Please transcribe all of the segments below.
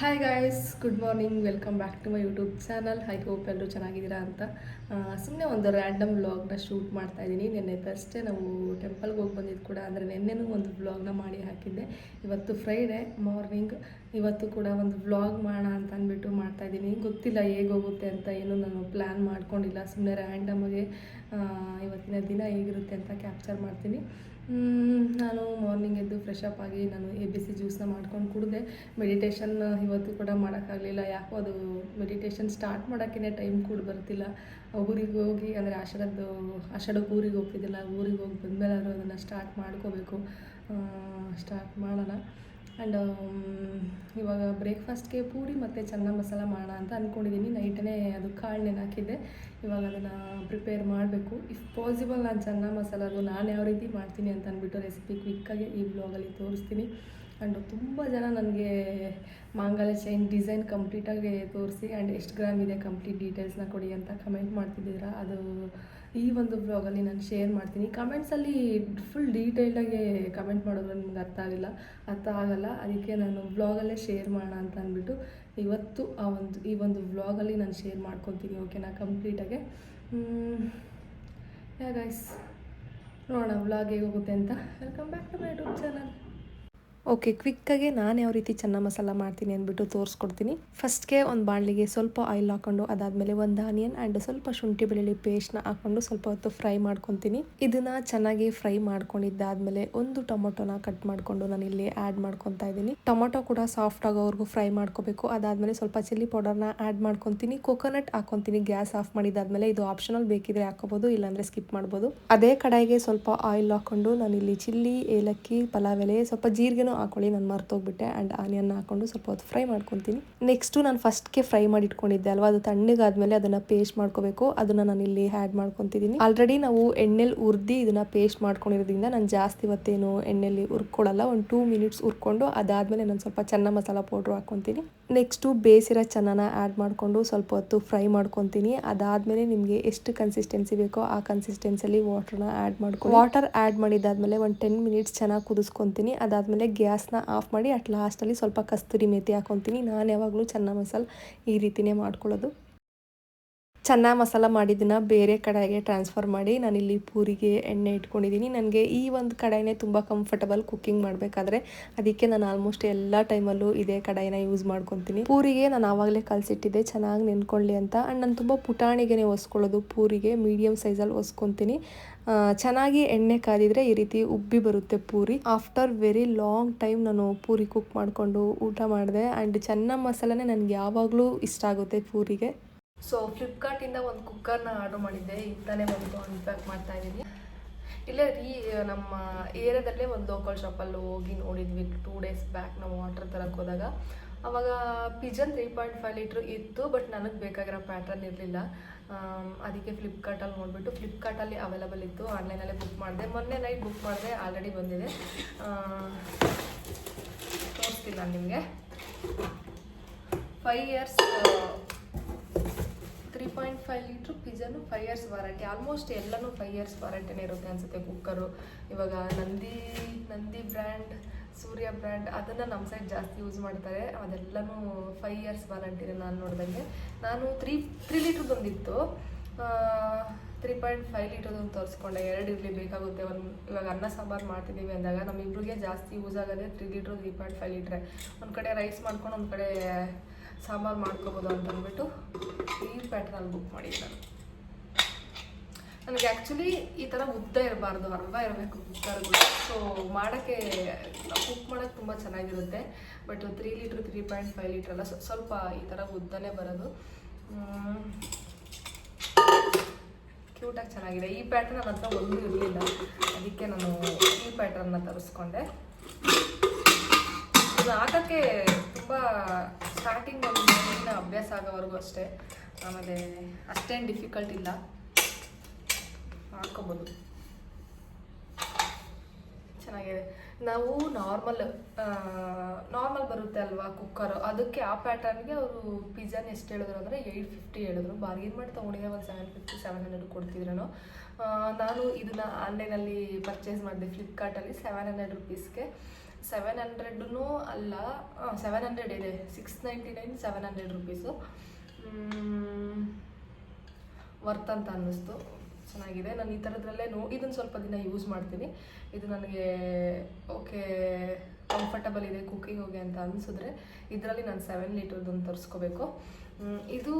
Hi guys good morning welcome back to my YouTube channel I hope ಎಲ್ಲರೂ ಚೆನ್ನಾಗಿದ್ದೀರಾ ಅಂತ. ಸುಮ್ಮನೆ ಒಂದು ರ್ಯಾಂಡಮ್ ವ್ಲಾಗ್ನ ಶೂಟ್ ಮಾಡ್ತಾ ಇದ್ದೀನಿ ನಿನ್ನೆ ಫಸ್ಟೇ ನಾವು ಟೆಂಪಲ್ಗೆ ಹೋಗಿ ಬಂದಿದ್ದು ಕೂಡ, ಅಂದರೆ ನಿನ್ನೆನೂ ಒಂದು ವ್ಲಾಗ್ನ ಮಾಡಿ ಹಾಕಿದ್ದೆ. ಇವತ್ತು ಫ್ರೈಡೇ ಮಾರ್ನಿಂಗ್ ಇವತ್ತು ಕೂಡ ಒಂದು ವ್ಲಾಗ್ ಮಾಡೋಣ ಅಂತ ಅಂದ್ಬಿಟ್ಟು ಮಾಡ್ತಾ ಇದ್ದೀನಿ ಗೊತ್ತಿಲ್ಲ ಹೇಗೆ ಹೋಗುತ್ತೆ ಅಂತ, ಏನು ನಾನು ಪ್ಲ್ಯಾನ್ ಮಾಡ್ಕೊಂಡಿಲ್ಲ. ಸುಮ್ಮನೆ ರ್ಯಾಂಡಮಾಗೆ ಇವತ್ತಿನ ದಿನ ಹೇಗಿರುತ್ತೆ ಅಂತ ಕ್ಯಾಪ್ಚರ್ ಮಾಡ್ತೀನಿ. ನಾನು ಮಾರ್ನಿಂಗ್ ಎದ್ದು ಫ್ರೆಶ್ ಅಪ್ ಆಗಿ ನಾನು ಎ ಬಿ ಸಿ ಜ್ಯೂಸ್ನ ಮಾಡ್ಕೊಂಡು ಕುಡಿದೆ. ಮೆಡಿಟೇಷನ್ ಇವತ್ತು ಕೂಡ ಮಾಡೋಕ್ಕಾಗಲಿಲ್ಲ. ಯಾಕೋ ಅದು ಮೆಡಿಟೇಷನ್ ಸ್ಟಾರ್ಟ್ ಮಾಡೋಕ್ಕೇ ಟೈಮ್ ಕೂಡ ಬರ್ತಿಲ್ಲ. ಊರಿಗೆ ಹೋಗಿ ಅಂದರೆ ಆಷಾಢದ್ದು ಆಷಾಢಕ್ಕೆ ಊರಿಗೆ ಹೋಗ್ತಿದ್ದಿಲ್ಲ. ಊರಿಗೆ ಹೋಗಿ ಬಂದಮೇಲೆ ಅದನ್ನು ಸ್ಟಾರ್ಟ್ ಮಾಡ್ಕೋಬೇಕು. ಸ್ಟಾರ್ಟ್ ಮಾಡೋಣ. ಆ್ಯಂಡ್ ಇವಾಗ ಬ್ರೇಕ್ಫಾಸ್ಟ್ಗೆ ಪೂರಿ ಮತ್ತು ಚೆನ್ನ ಮಸಾಲ ಮಾಡೋಣ ಅಂತ ಅಂದ್ಕೊಂಡಿದ್ದೀನಿ ನೈಟನೇ ಅದು ಕಾಳು ನೆನಾಕಿದ್ದೆ ಇವಾಗ ಅದನ್ನು ಪ್ರಿಪೇರ್ ಮಾಡಬೇಕು. ಇಫ್ ಪಾಸಿಬಲ್ ನಾನು ಚೆನ್ನ ಮಸಾಲದು ನಾನು ಯಾವ ರೀತಿ ಮಾಡ್ತೀನಿ ಅಂತ ಅಂದ್ಬಿಟ್ಟು ರೆಸಿಪಿ ಕ್ವಿಕ್ಕಾಗಿ ಈ ಬ್ಲಾಗಲ್ಲಿ ತೋರಿಸ್ತೀನಿ. ಆ್ಯಂಡ್ ತುಂಬ ಜನ ನನಗೆ ಮಾಂಗಲ್ಯ ಚೈನ್ ಡಿಸೈನ್ ಕಂಪ್ಲೀಟಾಗಿ ತೋರಿಸಿ ಆ್ಯಂಡ್ ಎಷ್ಟು ಗ್ರಾಮ್ ಇದೆ ಕಂಪ್ಲೀಟ್ ಡೀಟೇಲ್ಸ್ನ ಕೊಡಿ ಅಂತ ಕಮೆಂಟ್ ಮಾಡ್ತಿದ್ದೀರಾ? ಅದು ಈ ಒಂದು ಬ್ಲಾಗಲ್ಲಿ ನಾನು ಶೇರ್ ಮಾಡ್ತೀನಿ. ಕಮೆಂಟ್ಸಲ್ಲಿ ಫುಲ್ ಡೀಟೇಲ್ಡಾಗಿ ಕಮೆಂಟ್ ಮಾಡಿದ್ರೆ ನಿಮ್ಗೆ ಅರ್ಥ ಆಗಿಲ್ಲ. ಅರ್ಥ ಆಗಲ್ಲ. ಅದಕ್ಕೆ ನಾನು ಬ್ಲಾಗಲ್ಲೇ ಶೇರ್ ಮಾಡೋಣ ಅಂತ ಅಂದ್ಬಿಟ್ಟು ಇವತ್ತು ಆ ಒಂದು, ಈ ಒಂದು ವ್ಲಾಗಲ್ಲಿ ನಾನು ಶೇರ್ ಮಾಡ್ಕೊತೀನಿ. ಓಕೆನಾ ಕಂಪ್ಲೀಟಾಗೆ ಯಾ ಗೈಸ್ ನೋಡೋಣ ವ್ಲಾಗ್ ಹೇಗೆ ಹೋಗುತ್ತೆ ಅಂತ. Welcome back to my YouTube channel okay ಕ್ವಿಕ್ಕಾಗಿ ನಾನು ಯಾವ ರೀತಿ ಚೆನ್ನ ಮಸಾಲ ಮಾಡ್ತೀನಿ ಅಂದ್ಬಿಟ್ಟು ತೋರಿಸ್ಕೊಡ್ತೀನಿ. ಫಸ್ಟ್ಗೆ ಒಂದು ಬಾಣಲಿಗೆ ಸ್ವಲ್ಪ ಆಯಿಲ್ ಹಾಕೊಂಡು, ಅದಾದಮೇಲೆ ಒಂದು ಆನಿಯನ್ ಆ್ಯಂಡ್ ಸ್ವಲ್ಪ ಶುಂಠಿ ಬೆಳ್ಳುಳ್ಳಿ ಪೇಸ್ಟ್ನ ಹಾಕೊಂಡು ಸ್ವಲ್ಪ ಹೊತ್ತು ಫ್ರೈ ಮಾಡ್ಕೊತೀನಿ. ಇದನ್ನು ಚೆನ್ನಾಗಿ ಫ್ರೈ ಮಾಡ್ಕೊಂಡಿದ್ದಾದಮೇಲೆ ಒಂದು ಟೊಮೊಟೊನ ಕಟ್ ಮಾಡಿಕೊಂಡು ನಾನು ಇಲ್ಲಿ ಆ್ಯಡ್ ಮಾಡ್ಕೊತಾ ಇದ್ದೀನಿ. ಟೊಮೊಟೊ ಕೂಡ ಸಾಫ್ಟ್ ಆಗೋವರೆಗೂ ಫ್ರೈ ಮಾಡ್ಕೋಬೇಕು. ಅದಾದಮೇಲೆ ಸ್ವಲ್ಪ ಚಿಲ್ಲಿ ಪೌಡರ್ನ ಆ್ಯಡ್ ಮಾಡ್ಕೊತೀನಿ. ಕೊಕೊನಟ್ ಹಾಕೊತೀನಿ, ಗ್ಯಾಸ್ ಆಫ್ ಮಾಡಿದಾದ್ಮೇಲೆ ಇದು ಆಪ್ಷನಲ್ ಬೇಕಿದ್ರೆ ಹಾಕೋಬೋದು ಇಲ್ಲಾಂದರೆ ಸ್ಕಿಪ್ ಮಾಡ್ಬೋದು. ಅದೇ ಕಡಾಯಿಗೆ ಸ್ವಲ್ಪ ಆಯಿಲ್ ಹಾಕೊಂಡು ನಾನು ಇಲ್ಲಿ ಚಿಲ್ಲಿ ಏಲಕ್ಕಿ, ಪಲಾವ್ ಎಲೆ, ಸ್ವಲ್ಪ ಜೀರಿಗೆನೂ ಹಾಕೊಳ್ಳಿ, ನಾನು ಮರ್ತೋಗ್ಬಿಟ್ಟೆ ಆ್ಯಂಡ್ ಆನಿಯನ್ ಹಾಕೊಂಡು ಸ್ವಲ್ಪ ಹೊತ್ತು ಫ್ರೈ ಮಾಡ್ಕೊತೀನಿ. ನೆಕ್ಸ್ಟು ನಾನು ಫಸ್ಟ್ಗೆ ಫ್ರೈ ಮಾಡಿ ಇಟ್ಕೊಂಡಿದ್ದೆ ಅಲ್ವಾ, ಅದು ತಣ್ಣಗಾದ್ಮೇಲೆ ಅದನ್ನು ಪೇಸ್ಟ್ ಮಾಡ್ಕೋಬೇಕು, ಅದನ್ನು ನಾನು ಇಲ್ಲಿ ಆ್ಯಡ್ ಮಾಡ್ಕೊತಿದ್ದೀನಿ ಆಲ್ರೆಡಿ ನಾವು ಎಣ್ಣೆಲಿ ಉರ್ದಿ ಇದನ್ನು ಪೇಸ್ಟ್ ಮಾಡ್ಕೊಂಡಿರೋದ್ರಿಂದ ನಾನು ಜಾಸ್ತಿ ಇವತ್ತೇನು ಎಣ್ಣೆಲಿ ಹುರ್ಕೊಳ್ಳಲ್ಲ ಒಂದು ಟೂ ಮಿನಿಟ್ಸ್ ಹುರ್ಕೊಂಡು ಅದಾದಮೇಲೆ ನಾನು ಸ್ವಲ್ಪ ಚೆನ್ನ ಮಸಾಲ ಪೌಡ್ರ್ ಹಾಕ್ಕೊತೀನಿ ನೆಕ್ಸ್ಟು ಬೇಯಿಸಿರೋ ಚೆನ್ನನ ಆ್ಯಡ್ ಮಾಡಿಕೊಂಡು ಸ್ವಲ್ಪ ಹೊತ್ತು ಫ್ರೈ ಮಾಡ್ಕೊತೀನಿ. ಅದಾದಮೇಲೆ ನಿಮಗೆ ಎಷ್ಟು ಕನ್ಸಿಸ್ಟೆನ್ಸಿ ಬೇಕೋ ಆ ಕನ್ಸಿಸ್ಟೆನ್ಸಿಯಲ್ಲಿ ವಾಟರ್ನ ಆ್ಯಡ್ ಮಾಡ್ಕೊಂಡು ವಾಟರ್ ಆ್ಯಡ್ ಮಾಡಿದಾದ್ಮೇಲೆ ಒಂದು ಟೆನ್ ಮಿನಿಟ್ಸ್ ಚೆನ್ನಾಗಿ ಕುದಿಸ್ಕೊತೀನಿ. ಅದಾದಮೇಲೆ ಗ್ಯಾಸ್ನ ಆಫ್ ಮಾಡಿ ಅಟ್ ಲಾಸ್ಟಲ್ಲಿ ಸ್ವಲ್ಪ ಕಸ್ತೂರಿ ಮೇತಿ ಹಾಕೊತೀನಿ. ನಾನು ಯಾವಾಗಲೂ ಚೆನ್ನ ಮಸಾಲ ಈ ರೀತಿನೇ ಮಾಡ್ಕೊಳ್ಳೋದು. ಚೆನ್ನ ಮಸಾಲ ಮಾಡಿದ್ದನ್ನು ಬೇರೆ ಕಡೆಗೆ ಟ್ರಾನ್ಸ್ಫರ್ ಮಾಡಿ ನಾನಿಲ್ಲಿ ಪೂರಿಗೆ ಎಣ್ಣೆ ಇಟ್ಕೊಂಡಿದ್ದೀನಿ. ನನಗೆ ಈ ಒಂದು ಕಡಾಯಿನೇ ತುಂಬ ಕಂಫರ್ಟಬಲ್ ಕುಕ್ಕಿಂಗ್ ಮಾಡಬೇಕಾದ್ರೆ ಅದಕ್ಕೆ ನಾನು ಆಲ್ಮೋಸ್ಟ್ ಎಲ್ಲ ಟೈಮಲ್ಲೂ ಇದೇ ಕಡಾಯಿನ ಯೂಸ್ ಮಾಡ್ಕೊತೀನಿ. ಪೂರಿಗೆ ನಾನು ಆವಾಗಲೇ ಕಲಸಿಟ್ಟಿದ್ದೆ, ಚೆನ್ನಾಗಿ ನೆನ್ಕೊಳ್ಳಿ ಅಂತ. ಆ್ಯಂಡ್ ನಾನು ತುಂಬ ಪುಟಾಣಿಗೆನೇ ಒಸ್ಕೊಳ್ಳೋದು, ಪೂರಿಗೆ ಮೀಡಿಯಮ್ ಸೈಜಲ್ಲಿ ಒಸ್ಕೊತೀನಿ. ಚೆನ್ನಾಗಿ ಎಣ್ಣೆ ಕಾದಿದ್ರೆ ಈ ರೀತಿ ಉಬ್ಬಿ ಬರುತ್ತೆ puri. After very long time ನಾನು ಪೂರಿ ಕುಕ್ ಮಾಡಿಕೊಂಡು ಊಟ ಮಾಡಿದೆ. ಆ್ಯಂಡ್ ಚೆನ್ನ ಮಸಾಲನೇ ನನಗೆ ಯಾವಾಗಲೂ ಇಷ್ಟ ಆಗುತ್ತೆ ಪೂರಿಗೆ. ಸೊ ಫ್ಲಿಪ್ಕಾರ್ಟಿಂದ ಒಂದು ಕುಕ್ಕರ್ನ ಆರ್ಡರ್ ಮಾಡಿದ್ದೆ. ಇತ್ತಾನೆ ಬಂದು ಅನ್ಪ್ಯಾಕ್ ಮಾಡ್ತಾ ಇದ್ದೀನಿ ಇಲ್ಲೇ ರೀ, ನಮ್ಮ ಏರಿಯಾದಲ್ಲೇ ಒಂದು ಲೋಕಲ್ ಶಾಪಲ್ಲಿ ಹೋಗಿ ನೋಡಿದ್ವಿ. ಟೂ ಡೇಸ್ ಬ್ಯಾಕ್ ನಾವು ವಾಟರ್ ತರಕ್ಕೆ ಹೋದಾಗ. ಅವಾಗ Pigeon three point five litre ಇತ್ತು ಬಟ್ ನನಗೆ ಬೇಕಾಗಿರೋ ಪ್ಯಾಟರ್ನ್ ಇರಲಿಲ್ಲ. ಅದಕ್ಕೆ ಫ್ಲಿಪ್ಕಾರ್ಟಲ್ಲಿ ನೋಡಿಬಿಟ್ಟು ಫ್ಲಿಪ್ಕಾರ್ಟಲ್ಲಿ ಅವೈಲಬಲ್ ಇತ್ತು. ಆನ್ಲೈನಲ್ಲೇ ಬುಕ್ ಮಾಡಿದೆ. ಮೊನ್ನೆ ನೈಟ್ ಬುಕ್ ಮಾಡಿದೆ ಆಲ್ರೆಡಿ ಬಂದಿದೆ. ತೋರಿಸ್ತೀನಿ ನಾನು ನಿಮಗೆ. Five years three point five litre Pigeon five years warranty almost ಎಲ್ಲನೂ ಫೈವ್ ಇಯರ್ಸ್ ವಾರಂಟಿನೇ ಇರುತ್ತೆ ಅನಿಸುತ್ತೆ ಕುಕ್ಕರು ಇವಾಗ ನಂದಿ ನಂದಿ ಬ್ರ್ಯಾಂಡ್ ಸೂರ್ಯ ಬ್ರ್ಯಾಂಡ್ ಅದನ್ನು ನಮ್ಮ ಸೈಡ್ ಜಾಸ್ತಿ ಯೂಸ್ ಮಾಡ್ತಾರೆ. ಅದೆಲ್ಲನೂ ಫೈವ್ ಇಯರ್ಸ್ ವಾರಂಟಿನೇ ನಾನು ನೋಡಿದಂಗೆ. ನಾನು ತ್ರೀ ತ್ರೀ ಲೀಟ್ರ್ ಬಂದಿತ್ತು. ತ್ರೀ ಪಾಯಿಂಟ್ ಫೈವ್ ಲೀಟರ್ದೊಂದು ತರಿಸ್ಕೊಂಡೆ. ಎರಡು ಇರಲಿ ಬೇಕಾಗುತ್ತೆ. ಒಂದು ಇವಾಗ ಅನ್ನ ಸಾಂಬಾರು ಮಾಡ್ತಿದ್ದೀವಿ ಅಂದಾಗ ನಮ್ಮಿಬ್ರಿಗೆ ಜಾಸ್ತಿ ಯೂಸ್ ಆಗೋದೇ three litre three point five ಲೀಟ್ರೆ ಒಂದು ಕಡೆ ರೈಸ್ ಮಾಡ್ಕೊಂಡು ಒಂದು ಕಡೆ ಸಾಂಬಾರು ಮಾಡ್ಕೋಬೋದು ಅಂತ ಅಂದ್ಬಿಟ್ಟು ಈ ಪ್ಯಾಟ್ರಲ್ಲಿ ಬುಕ್ ಮಾಡಿದ್ದೆ ನಾನು. ನನಗೆ ಆ್ಯಕ್ಚುಲಿ ಈ ಥರ ಉದ್ದ ಇರಬಾರ್ದು ಅರ್ವ ಇರಬೇಕು ಕುಕ್ಕರ್ಗಳು ಸೊ ಮಾಡೋಕ್ಕೆ ಕುಕ್ ಮಾಡೋಕ್ಕೆ ತುಂಬ ಚೆನ್ನಾಗಿರುತ್ತೆ. But three litre three point five litre ಎಲ್ಲ ಸ್ವಲ್ಪ ಈ ಥರ ಉದ್ದನೇ ಬರೋದು. ಕ್ಯೂಟಾಗಿ ಚೆನ್ನಾಗಿದೆ. ಈ ಪ್ಯಾಟರ್ನ್ ನನ್ನ ಹತ್ರ ಒಂದೂ ಇರಲಿಲ್ಲ. ಅದಕ್ಕೆ ನಾನು ಈ ಪ್ಯಾಟ್ರನ್ನ ತರಿಸ್ಕೊಂಡೆ. ಇದು ಹಾಕೋಕ್ಕೆ ತುಂಬ ಸ್ಟಾರ್ಟಿಂಗ್ ಒಂದು ಅಭ್ಯಾಸ ಆಗೋವರೆಗೂ ಅಷ್ಟೇ. ಆಮೇಲೆ ಅಷ್ಟೇನು ಡಿಫಿಕಲ್ಟ್ ಇಲ್ಲ. ಹಾಕೋಬೋದು ಚೆನ್ನಾಗಿದೆ. ನಾವು ನಾರ್ಮಲ್ ನಾರ್ಮಲ್ ಬರುತ್ತೆ ಅಲ್ವಾ ಕುಕ್ಕರು ಅದಕ್ಕೆ ಆ ಪ್ಯಾಟರ್ನ್ಗೆ ಅವರು ಪಿಜ್ಜಾನ ಎಷ್ಟು ಹೇಳಿದ್ರು ಅಂದರೆ ಏಯ್ಟ್ ಫಿಫ್ಟಿ ಹೇಳಿದ್ರು. ಬಾರ್ಗೇನ್ ಮಾಡಿ ತೊಗೊಂಡಿದ್ದೆ, ಒಂದು ಸೆವೆನ್ ಫಿಫ್ಟಿ ಸೆವೆನ್ ಹಂಡ್ರೆಡ್ ಕೊಡ್ತಿದ್ರು ನಾನು ಇದನ್ನು ಆನ್ಲೈನಲ್ಲಿ ಪರ್ಚೇಸ್ ಮಾಡಿದೆ ಫ್ಲಿಪ್ಕಾರ್ಟಲ್ಲಿ ಸೆವೆನ್ ಹಂಡ್ರೆಡ್ ರುಪೀಸ್ಗೆ ಸೆವೆನ್ ಹಂಡ್ರೆಡ್ನು ಅಲ್ಲ ಸೆವೆನ್ ಹಂಡ್ರೆಡ್ ಇದೆ. Six ninety nine seven hundred rupees worth ಅಂತ ಅನ್ನಿಸ್ತು. ಚೆನ್ನಾಗಿದೆ. ನಾನು ಈ ಥರದ್ರಲ್ಲೇ ನೋ ಇದನ್ನು ಸ್ವಲ್ಪ ದಿನ ಯೂಸ್ ಮಾಡ್ತೀನಿ. ಇದು ನನಗೆ, ಓಕೆ ಕಂಫರ್ಟಬಲ್ ಇದೆ ಕುಕ್ಕಿಂಗಿಗೆ ಅಂತ ಅನಿಸಿದ್ರೆ ಇದರಲ್ಲಿ ನಾನು ಸೆವೆನ್ ಲೀಟರ್ದೊಂದು ತರಿಸ್ಕೋಬೇಕು. ಇದು